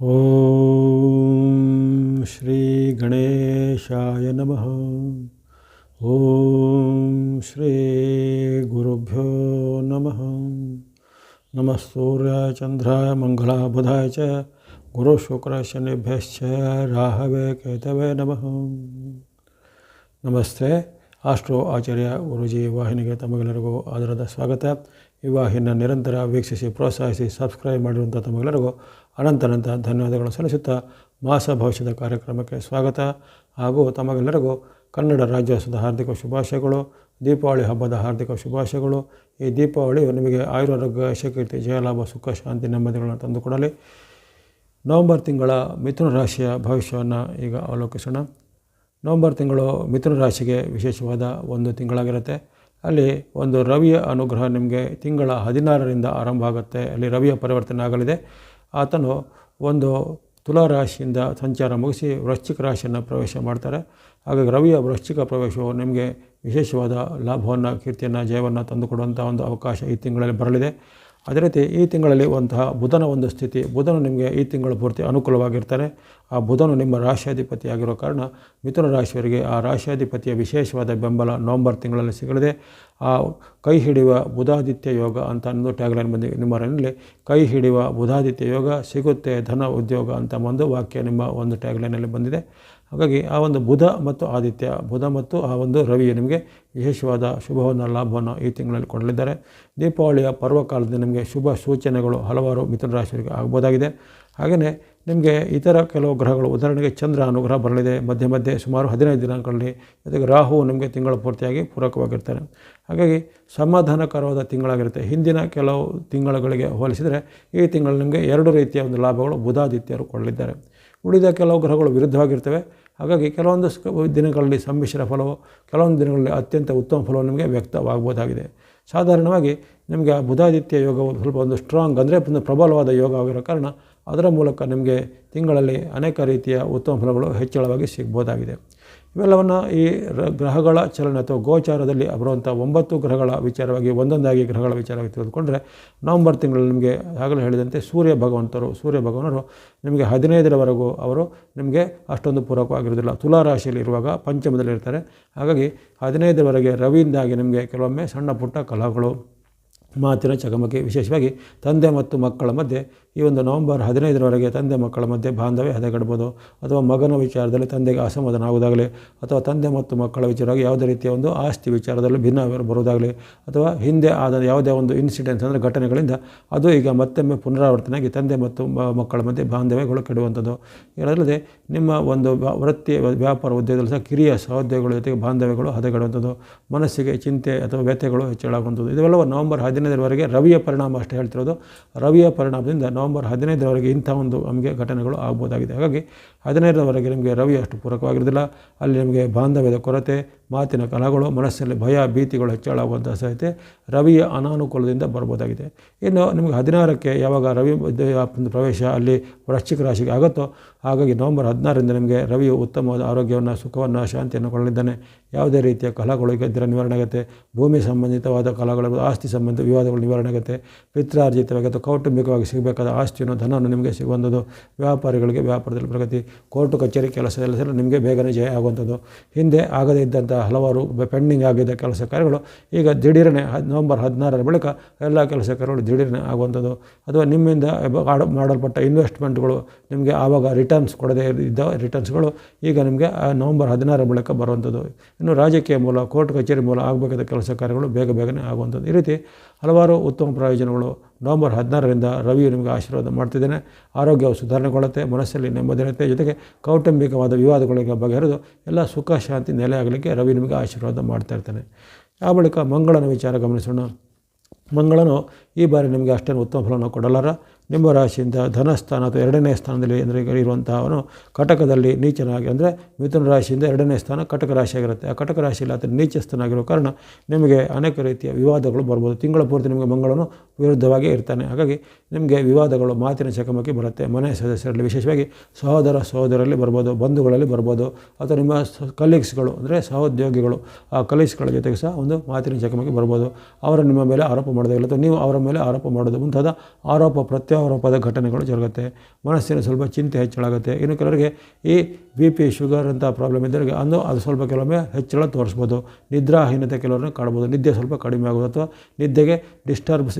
ॐ श्रीगणेशाय नमः ॐ श्रीगुरुभ्यो नमः नमः सूर्याय चन्द्राय मङ्गलाय बुधाय च गुरुशुक्रशनिभ्यश्च राहवे केतवे ನಮಃ ನಮಸ್ತೆ ಆಸ್ಟ್ರೋ ಆಚಾರ್ಯ ಗುರುಜಿ ವಾಹಿನಿಗೆ ತಮಗೆಲ್ಲರಿಗೂ ಆದರದ ಸ್ವಾಗತ ಈ ವಾಹಿನಿಯ ನಿರಂತರ ವೀಕ್ಷಿಸಿ ಪ್ರೋತ್ಸಾಹಿಸಿ ಸಬ್ಸ್ಕ್ರೈಬ್ ಮಾಡಿರುವಂಥ ತಮಗೆಲ್ಲರಿಗೂ ಅನಂತನಂತ ಧನ್ಯವಾದಗಳನ್ನು ಸಲ್ಲಿಸುತ್ತಾ ಮಾಸ ಭವಿಷ್ಯದ ಕಾರ್ಯಕ್ರಮಕ್ಕೆ ಸ್ವಾಗತ. ಹಾಗೂ ತಮಗೆಲ್ಲರಿಗೂ ಕನ್ನಡ ರಾಜ್ಯೋತ್ಸವದ ಹಾರ್ದಿಕ ಶುಭಾಶಯಗಳು, ದೀಪಾವಳಿ ಹಬ್ಬದ ಹಾರ್ದಿಕ ಶುಭಾಶಯಗಳು. ಈ ದೀಪಾವಳಿಯು ನಿಮಗೆ ಆಯುರಾರೋಗ್ಯ ಯಶಕೀರ್ತಿ ಜಯಲಾಭ, ಸುಖ, ಶಾಂತಿ, ನೆಮ್ಮದಿಗಳನ್ನು ತಂದುಕೊಡಲಿ ನವಂಬರ್ ತಿಂಗಳ ಮಿಥುನ ರಾಶಿಯ ಭವಿಷ್ಯವನ್ನು ಈಗ ಅವಲೋಕಿಸೋಣ. ನವಂಬರ್ ತಿಂಗಳು ಮಿಥುನ ರಾಶಿಗೆ ವಿಶೇಷವಾದ ಒಂದು ತಿಂಗಳಾಗಿರುತ್ತೆ. ಅಲ್ಲಿ ಒಂದು ರವಿಯ ಅನುಗ್ರಹ ನಿಮಗೆ ತಿಂಗಳ ಹದಿನಾರರಿಂದ ಆರಂಭ ಆಗುತ್ತೆ. ಅಲ್ಲಿ ರವಿಯ ಪರಿವರ್ತನೆ ಆಗಲಿದೆ. ಆತನು ಒಂದು ತುಲಾ ರಾಶಿಯಿಂದ ಸಂಚಾರ ಮುಗಿಸಿ ವೃಶ್ಚಿಕ ರಾಶಿಯನ್ನು ಪ್ರವೇಶ ಮಾಡ್ತಾರೆ. ಹಾಗಾಗಿ ರವಿಯ ವೃಶ್ಚಿಕ ಪ್ರವೇಶವು ನಿಮಗೆ ವಿಶೇಷವಾದ ಲಾಭವನ್ನು, ಕೀರ್ತಿಯನ್ನು, ಜಯವನ್ನು ತಂದುಕೊಡುವಂಥ ಒಂದು ಅವಕಾಶ ಈ ತಿಂಗಳಲ್ಲಿ ಬರಲಿದೆ. ಅದೇ ರೀತಿ ಈ ತಿಂಗಳಲ್ಲಿ ಒಂತಹ ಬುಧನ ಒಂದು ಸ್ಥಿತಿ, ಬುಧನು ನಿಮಗೆ ಈ ತಿಂಗಳು ಪೂರ್ತಿ ಅನುಕೂಲವಾಗಿರ್ತಾನೆ. ಆ ಬುಧನು ನಿಮ್ಮ ರಾಶಿಯಾಧಿಪತಿ ಆಗಿರೋ ಕಾರಣ ಮಿಥುನ ರಾಶಿಯವರಿಗೆ ಆ ರಾಶಿಯಾಧಿಪತಿಯ ವಿಶೇಷವಾದ ಬೆಂಬಲ ನವಂಬರ್ ತಿಂಗಳಲ್ಲಿ ಸಿಗಲಿದೆ. ಆ ಕೈ ಹಿಡಿಯುವ ಬುಧಾದಿತ್ಯ ಯೋಗ ಅಂತ ಅನ್ನೋ ಟ್ಯಾಗ್ಲೈನ್ ಬಂದಿದೆ. ನಿಮ್ಮ ಮನೆಯಲ್ಲಿ ಕೈ ಹಿಡಿಯುವ ಬುಧಾದಿತ್ಯ ಯೋಗ, ಸಿಗುತ್ತೆ ಧನ ಉದ್ಯೋಗ ಅಂತ ಒಂದು ವಾಕ್ಯ ನಿಮ್ಮ ಒಂದು ಟ್ಯಾಗ್ಲೈನಲ್ಲಿ ಬಂದಿದೆ. ಹಾಗಾಗಿ ಆ ಒಂದು ಬುಧ ಮತ್ತು ಆದಿತ್ಯ, ಬುಧ ಮತ್ತು ಆ ಒಂದು ರವಿ ನಿಮಗೆ ವಿಶೇಷವಾದ ಶುಭವನ್ನು ಲಾಭವನ್ನು ಈ ತಿಂಗಳಲ್ಲಿ ಕೊಡಲಿದ್ದಾರೆ. ದೀಪಾವಳಿಯ ಪರ್ವಕಾಲದಲ್ಲಿ ನಿಮಗೆ ಶುಭ ಸೂಚನೆಗಳು ಹಲವಾರು ಮಿಥುನ ರಾಶಿಯವರಿಗೆ ಆಗ್ಬೋದಾಗಿದೆ ಹಾಗೆಯೇ ನಿಮಗೆ ಇತರ ಕೆಲವು ಗ್ರಹಗಳು, ಉದಾಹರಣೆಗೆ ಚಂದ್ರ ಅನುಗ್ರಹ ಬರಲಿದೆ. ಮಧ್ಯೆ ಮಧ್ಯೆ ಸುಮಾರು ಹದಿನೈದು ದಿನಗಳಲ್ಲಿ ಜೊತೆಗೆ ರಾಹು ನಿಮಗೆ ತಿಂಗಳ ಪೂರ್ತಿಯಾಗಿ ಪೂರಕವಾಗಿರ್ತಾರೆ. ಹಾಗಾಗಿ ಸಮಾಧಾನಕರವಾದ ತಿಂಗಳಾಗಿರುತ್ತೆ. ಹಿಂದಿನ ಕೆಲವು ತಿಂಗಳುಗಳಿಗೆ ಹೋಲಿಸಿದರೆ ಈ ತಿಂಗಳು ನಿಮಗೆ ಎರಡು ರೀತಿಯ ಒಂದು ಲಾಭಗಳು ಬುಧಾದಿತ್ಯರು ಕೊಡಲಿದ್ದಾರೆ. ಉಳಿದ ಕೆಲವು ಗ್ರಹಗಳು ವಿರುದ್ಧವಾಗಿರ್ತವೆ. ಹಾಗಾಗಿ ಕೆಲವೊಂದು ದಿನಗಳಲ್ಲಿ ಸಮ್ಮಿಶ್ರ ಫಲವು, ಕೆಲವೊಂದು ದಿನಗಳಲ್ಲಿ ಅತ್ಯಂತ ಉತ್ತಮ ಫಲವು ನಿಮಗೆ ವ್ಯಕ್ತವಾಗಬಹುದಾಗಿದೆ. ಸಾಧಾರಣವಾಗಿ ನಿಮಗೆ ಆ ಬುಧಾದಿತ್ಯ ಯೋಗವು ಸ್ವಲ್ಪ ಒಂದು ಸ್ಟ್ರಾಂಗ್ ಅಂದರೆ ಒಂದು ಪ್ರಬಲವಾದ ಯೋಗ ಆಗಿರೋ ಕಾರಣ ಅದರ ಮೂಲಕ ನಿಮಗೆ ತಿಂಗಳಲ್ಲಿ ಅನೇಕ ರೀತಿಯ ಉತ್ತಮ ಫಲಗಳು ಹೆಚ್ಚಳವಾಗಿ ಸಿಗ್ಬೋದಾಗಿದೆ ಇವೆಲ್ಲವನ್ನು ಈ ಗ್ರಹಗಳ ಚಲನೆ ಅಥವಾ ಗೋಚಾರದಲ್ಲಿ ಬರುವಂಥ ಒಂಬತ್ತು ಗ್ರಹಗಳ ವಿಚಾರವಾಗಿ, ಒಂದೊಂದಾಗಿ ಗ್ರಹಗಳ ವಿಚಾರವಾಗಿ ತೆಗೆದುಕೊಂಡ್ರೆ ನವಂಬರ್ ತಿಂಗಳಲ್ಲಿ ನಿಮಗೆ ಆಗಲೇ ಹೇಳಿದಂತೆ ಸೂರ್ಯ ಭಗವಂತರು ಸೂರ್ಯ ಭಗವಂತರು ನಿಮಗೆ ಹದಿನೈದರವರೆಗೂ ಅವರು ನಿಮಗೆ ಅಷ್ಟೊಂದು ಪೂರಕವಾಗಿರೋದಿಲ್ಲ ತುಲಾ ರಾಶಿಯಲ್ಲಿ ಇರುವಾಗ ಪಂಚಮದಲ್ಲಿ ಇರ್ತಾರೆ. ಹಾಗಾಗಿ ಹದಿನೈದರವರೆಗೆ ರವಿಯಿಂದಾಗಿ ನಿಮಗೆ ಕೆಲವೊಮ್ಮೆ ಸಣ್ಣ ಪುಟ್ಟ ಕಲಹಗಳು, ಮಾತಿನ ಚಕಮಕಿ, ವಿಶೇಷವಾಗಿ ತಂದೆ ಮತ್ತು ಮಕ್ಕಳ ಮಧ್ಯೆ ಈ ಒಂದು ನವೆಂಬರ್ ಹದಿನೈದರವರೆಗೆ ತಂದೆ ಮಕ್ಕಳ ಮಧ್ಯೆ ಬಾಂಧವ್ಯ ಹದಗೆಡ್ಬೋದು ಅಥವಾ ಮಗನ ವಿಚಾರದಲ್ಲಿ ತಂದೆಗೆ ಅಸಮಾಧಾನ ಆಗುವುದಾಗಲಿ, ಅಥವಾ ತಂದೆ ಮತ್ತು ಮಕ್ಕಳ ವಿಚಾರವಾಗಿ ಯಾವುದೇ ರೀತಿಯ ಒಂದು ಆಸ್ತಿ ವಿಚಾರದಲ್ಲಿ ಭಿನ್ನ ಬರುವುದಾಗಲಿ, ಅಥವಾ ಹಿಂದೆ ಆದ ಯಾವುದೇ ಒಂದು ಇನ್ಸಿಡೆಂಟ್ಸ್ ಅಂದರೆ ಘಟನೆಗಳಿಂದ ಅದು ಈಗ ಮತ್ತೊಮ್ಮೆ ಪುನರಾವರ್ತನೆಯಾಗಿ ತಂದೆ ಮತ್ತು ಮಕ್ಕಳ ಮಧ್ಯೆ ಬಾಂಧವ್ಯಗಳು ಕೆಡುವಂಥದ್ದು ಇದಲ್ಲದೆ ನಿಮ್ಮ ಒಂದು ವೃತ್ತಿ, ವ್ಯಾಪಾರ ಉದ್ಯೋಗದಲ್ಲಿ ಸಹ ಕಿರಿಯ ಸಹೋದ್ಯೋಗಿಗಳ ಜೊತೆಗೆ ಬಾಂಧವ್ಯಗಳು ಹದಗೆಡುವಂಥದ್ದು ಮನಸ್ಸಿಗೆ ಚಿಂತೆ ಅಥವಾ ವ್ಯಥೆಗಳು ಹೆಚ್ಚಳಾಗುವಂಥದ್ದು ಇದೆಲ್ಲವೂ ನವೆಂಬರ್ ಹದಿನೈದರವರೆಗೆ ರವಿಯ ಪರಿಣಾಮ ಅಷ್ಟೇ ಹೇಳ್ತಿರೋದು. ರವಿಯ ಪರಿಣಾಮದಿಂದ ನವಂಬರ್ ಹದಿನೈದರವರೆಗೆ ಇಂಥ ಒಂದು ನಮಗೆ ಘಟನೆಗಳು ಆಗ್ಬೋದಾಗಿದೆ. ಹಾಗಾಗಿ ಹದಿನೈದರವರೆಗೆ ನಿಮಗೆ ರವಿ ಅಷ್ಟು ಪೂರಕವಾಗಿರೋದಿಲ್ಲ ಅಲ್ಲಿ ನಿಮಗೆ ಬಾಂಧವ್ಯದ ಕೊರತೆ ಮಾತಿನ ಕಲಗಳು ಮನಸ್ಸಲ್ಲಿ ಭಯ, ಭೀತಿಗಳು ಹೆಚ್ಚಳಾಗುವಂಥ ಸಾಧ್ಯತೆ ರವಿಯ ಅನಾನುಕೂಲದಿಂದ ಬರ್ಬೋದಾಗಿದೆ ಇನ್ನು ನಿಮಗೆ ಹದಿನಾರಕ್ಕೆ ಯಾವಾಗ ರವಿ ಪ್ರವೇಶ, ಅಲ್ಲಿ ವೃಶ್ಚಿಕ ರಾಶಿಗೆ ಆಗುತ್ತೋ, ಹಾಗಾಗಿ ನವಂಬರ್ ಹದಿನಾರರಿಂದ ನಿಮಗೆ ರವಿಯು ಉತ್ತಮವಾದ ಆರೋಗ್ಯವನ್ನು, ಸುಖವನ್ನು, ಶಾಂತಿಯನ್ನು ಕೊಡಲಿದ್ದಾನೆ ಯಾವುದೇ ರೀತಿಯ ಕಲಹಗಳು ಇದ್ದರೆ ನಿವಾರಣೆ ಆಗುತ್ತೆ. ಭೂಮಿ ಸಂಬಂಧಿತವಾದ ಕಲಗಳು ಆಸ್ತಿ ಸಂಬಂಧಿತ ವಿವಾದಗಳು ನಿವಾರಣೆ ಆಗುತ್ತೆ. ಪಿತ್ರಾರ್ಜಿತವಾಗಿ ಅಥವಾ ಕೌಟುಂಬಿಕವಾಗಿ ಸಿಗಬೇಕಾದ ಆಸ್ತಿಯನ್ನು, ಧನವನ್ನು ನಿಮಗೆ ಸಿಗುವಂಥದ್ದು. ವ್ಯಾಪಾರಿಗಳಿಗೆ ವ್ಯಾಪಾರದಲ್ಲಿ ಪ್ರಗತಿ, ಕೋರ್ಟು, ಕಚೇರಿ, ಕೆಲಸದಲ್ಲಿ ನಿಮಗೆ ಬೇಗನೆ ಜಯ ಆಗುವಂಥದ್ದು. ಹಿಂದೆ ಆಗದೇ ಇದ್ದಂಥ ಹಲವಾರು ಪೆಂಡಿಂಗ್ ಆಗಿದ್ದ ಕೆಲಸ ಕಾರ್ಯಗಳು. ಈಗ ದಿಢೀರನೆ ನವಂಬರ್ ಹದಿನಾರರ ಬಳಿಕ ಎಲ್ಲ ಕೆಲಸ ಕಾರ್ಯಗಳು ದಿಢೀರನೆ ಆಗುವಂಥದ್ದು. ಅಥವಾ ನಿಮ್ಮಿಂದ ಮಾಡಲ್ಪಟ್ಟ ಇನ್ವೆಸ್ಟ್ಮೆಂಟ್ಗಳು ನಿಮಗೆ ಆವಾಗ ರಿಟರ್ನ್ಸ್ ಕೊಡದೇ ಇದ್ದ ರಿಟರ್ನ್ಸ್ಗಳು ಈಗ ನಿಮಗೆ ನವಂಬರ್ ಹದಿನಾರರ ಬಳಿಕ ಬರುವಂಥದ್ದು. ಇನ್ನು ರಾಜಕೀಯ ಮೂಲ ಕೋರ್ಟ್ ಕಚೇರಿ ಮೂಲ ಆಗಬೇಕಾದ ಕೆಲಸ ಕಾರ್ಯಗಳು ಬೇಗ ಬೇಗನೆ ಆಗುವಂಥದ್ದು. ಈ ರೀತಿ ಹಲವಾರು ಉತ್ತಮ ಪ್ರಯೋಜನಗಳು ನವಂಬರ್ ಹದಿನಾರರಿಂದ ರವಿಯು ನಿಮಗೆ ಆಶೀರ್ವಾದ ಮಾಡ್ತಿದ್ದೇನೆ. ಆರೋಗ್ಯವು ಸುಧಾರಣೆಗೊಳ್ಳುತ್ತೆ, ಮನಸ್ಸಲ್ಲಿ ನೆಮ್ಮದಿರುತ್ತೆ ಜೊತೆಗೆ ಕೌಟುಂಬಿಕವಾದ ವಿವಾದಗಳಿಗೆ ಬಗೆಹರಿದು ಎಲ್ಲ ಸುಖ, ಶಾಂತಿ, ನೆಲೆ ಆಗಲಿಕ್ಕೆ ರವಿ ನಿಮಗೆ ಆಶೀರ್ವಾದ ಮಾಡ್ತಾ ಇರ್ತಾನೆ. ಆ ಬಳಿಕ ಮಂಗಳನ ವಿಚಾರ ಗಮನಿಸೋಣ. ಮಂಗಳನು ಈ ಬಾರಿ ನಿಮಗೆ ಅಷ್ಟೇನು ಉತ್ತಮ ಫಲವನ್ನು ಕೊಡಲಾರ. ನಿಮ್ಮ ರಾಶಿಯಿಂದ ಧನಸ್ಥಾನ ಅಥವಾ ಎರಡನೇ ಸ್ಥಾನದಲ್ಲಿ ಅಂದರೆ ಇರುವಂಥವನು ಕಟಕದಲ್ಲಿ ನೀಚನಾಗಿ ಅಂದರೆ ಮಿಥುನ ರಾಶಿಯಿಂದ ಎರಡನೇ ಸ್ಥಾನ ಕಟಕ ರಾಶಿಯಾಗಿರುತ್ತೆ. ಆ ಕಟಕ ರಾಶಿಯಲ್ಲಿ ಆತನ ನೀಚ ಸ್ಥಾನ ಕಾರಣ ನಿಮಗೆ ಅನೇಕ ರೀತಿಯ ವಿವಾದಗಳು ಬರ್ಬೋದು. ತಿಂಗಳ ಪೂರ್ತಿ ನಿಮಗೆ ಮಂಗಳನು ವಿರುದ್ಧವಾಗಿ ಇರ್ತಾನೆ. ಹಾಗಾಗಿ ನಿಮಗೆ ವಿವಾದಗಳು ಮಾತಿನ ಚಕಮಕಿ ಬರುತ್ತೆ. ಮನೆ ಸದಸ್ಯರಲ್ಲಿ ವಿಶೇಷವಾಗಿ ಸಹೋದರ ಸಹೋದರಲ್ಲಿ ಬರ್ಬೋದು, ಬಂಧುಗಳಲ್ಲಿ ಬರ್ಬೋದು, ಅಥವಾ ನಿಮ್ಮ ಕಲೀಗ್ಸ್ಗಳು ಅಂದರೆ ಸಹೋದ್ಯೋಗಿಗಳು, ಆ ಕಲೀಗ್ಸ್ಗಳ ಜೊತೆಗೆ ಸಹ ಒಂದು ಮಾತಿನ ಚಕಮಕಿ ಬರ್ಬೋದು. ಅವರು ನಿಮ್ಮ ಮೇಲೆ ಆರೋಪ ಮಾಡೋದಾಗಿಲ್ಲ ಅಥವಾ ನೀವು ಅವರ ಮೇಲೆ ಆರೋಪ ಮಾಡೋದು ಮುಂತಾದ ಆರೋಪ ಪ್ರತ್ಯಾರೋಪ ದೋಷಾರೋಪದ ಘಟನೆಗಳು ಜರುಗುತ್ತೆ. ಮನಸ್ಸಿನ ಸ್ವಲ್ಪ ಚಿಂತೆ ಹೆಚ್ಚಳಾಗುತ್ತೆ. ಇನ್ನು ಕೆಲವರಿಗೆ ಈ ಬಿ ಪಿ ಶುಗರ್ ಅಂತ ಪ್ರಾಬ್ಲಮ್ ಇದ್ದವರಿಗೆ ಅಂದು ಅದು ಸ್ವಲ್ಪ ಕೆಲವೊಮ್ಮೆ ಹೆಚ್ಚಳ ತೋರಿಸ್ಬೋದು. ನಿದ್ರಾಹೀನತೆ ಕೆಲವರನ್ನ ಕಾಡ್ಬೋದು. ನಿದ್ದೆ ಸ್ವಲ್ಪ ಕಡಿಮೆ ಆಗೋದು ಅಥವಾ ನಿದ್ದೆಗೆ ಡಿಸ್ಟರ್ಬ್ಸ್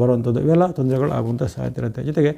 ಬರುವಂಥದ್ದು. ಇವೆಲ್ಲ ತೊಂದರೆಗಳು ಆಗುವಂಥ ಸಾಧ್ಯತೆ ಇರುತ್ತೆ. ಜೊತೆಗೆ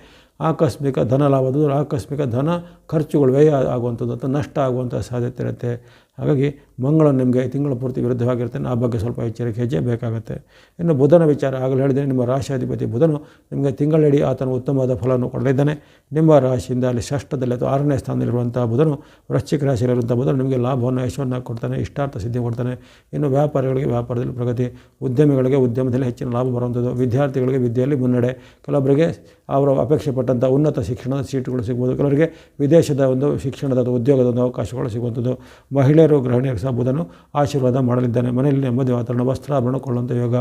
ಆಕಸ್ಮಿಕ ಧನ ಲಾಭದ ಆಕಸ್ಮಿಕ ಧನ ಖರ್ಚುಗಳು ವ್ಯಯ ಆಗುವಂಥದ್ದು ಅಥವಾ ನಷ್ಟ ಆಗುವಂಥ ಸಾಧ್ಯತೆ ಇರುತ್ತೆ. ಹಾಗಾಗಿ ಮಂಗಳ ನಿಮಗೆ ತಿಂಗಳ ಪೂರ್ತಿ ವಿರುದ್ಧವಾಗಿರುತ್ತೆ ಆ ಬಗ್ಗೆ ಸ್ವಲ್ಪ ಎಚ್ಚರಿಕೆ ಹೆಜ್ಜೆ ಬೇಕಾಗುತ್ತೆ. ಇನ್ನು ಬುಧನ ವಿಚಾರ ಆಗಲೇ ಹೇಳಿದರೆ ನಿಮ್ಮ ರಾಶಿಯಾಧಿಪತಿ ಬುಧನು ನಿಮಗೆ ತಿಂಗಳಿಡೀ ಆತನು ಉತ್ತಮವಾದ ಫಲವನ್ನು ಕೊಡಲಿದ್ದಾನೆ. ನಿಮ್ಮ ರಾಶಿಯಿಂದ ಅಲ್ಲಿ ಷಷ್ಠದಲ್ಲಿ ಅಥವಾ ಆರನೇ ಸ್ಥಾನದಲ್ಲಿರುವಂಥ ಬುಧನು ವೃಶ್ಚಿಕ ರಾಶಿಯಲ್ಲಿರುವಂಥ ಬುಧನು ನಿಮಗೆ ಲಾಭವನ್ನು, ಯಶವನ್ನು ಕೊಡ್ತಾನೆ, ಇಷ್ಟಾರ್ಥ ಸಿದ್ಧಿ ಕೊಡ್ತಾನೆ. ಇನ್ನು ವ್ಯಾಪಾರಿಗಳಿಗೆ ವ್ಯಾಪಾರದಲ್ಲಿ ಪ್ರಗತಿ, ಉದ್ಯಮಿಗಳಿಗೆ ಉದ್ಯಮದಲ್ಲಿ ಹೆಚ್ಚಿನ ಲಾಭ ಬರುವಂಥದ್ದು. ವಿದ್ಯಾರ್ಥಿಗಳಿಗೆ ವಿದ್ಯೆಯಲ್ಲಿ ಮುನ್ನಡೆ. ಕೆಲವೊಬ್ಬರಿಗೆ ಅವರು ಅಪೇಕ್ಷೆ ಪಟ್ಟಂಥ ಉನ್ನತ ಶಿಕ್ಷಣದ ಸೀಟುಗಳು ಸಿಗ್ಬೋದು. ಕೆಲವರಿಗೆ ವಿದೇಶದ ಒಂದು ಶಿಕ್ಷಣದ ಅಥವಾ ಉದ್ಯೋಗದ ಒಂದು ಅವಕಾಶಗಳು ಸಿಗುವಂಥದ್ದು. ಮಹಿಳೆಯರು ಗೃಹಿಣಿಯರು ಸಹ ಬುಧನು ಆಶೀರ್ವಾದ ಮಾಡಲಿದ್ದಾನೆ. ಮನೆಯಲ್ಲಿ ನೆಮ್ಮದಿ ವಾತಾವರಣ, ವಸ್ತ್ರ ಕೊಳ್ಳುವಂಥ ಯೋಗ.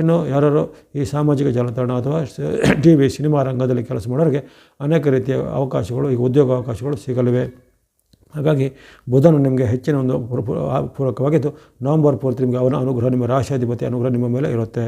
ಇನ್ನು ಯಾರು ಈ ಸಾಮಾಜಿಕ ಜಾಲತಾಣ ಅಥವಾ ಟಿ ವಿ ಸಿನಿಮಾ ರಂಗದಲ್ಲಿ ಕೆಲಸ ಮಾಡೋರಿಗೆ ಅನೇಕ ರೀತಿಯ ಅವಕಾಶಗಳು, ಈಗ ಉದ್ಯೋಗ ಅವಕಾಶಗಳು ಸಿಗಲಿವೆ. ಹಾಗಾಗಿ ಬುಧನು ನಿಮಗೆ ಹೆಚ್ಚಿನ ಒಂದು ಪೂರಕವಾಗಿದ್ದು, ನವಂಬರ್ ಪೂರ್ತಿ ನಿಮಗೆ ಅವನ ಅನುಗ್ರಹ, ನಿಮ್ಮ ರಾಶಾಧಿಪತಿ ಅನುಗ್ರಹ ನಿಮ್ಮ ಮೇಲೆ ಇರುತ್ತೆ.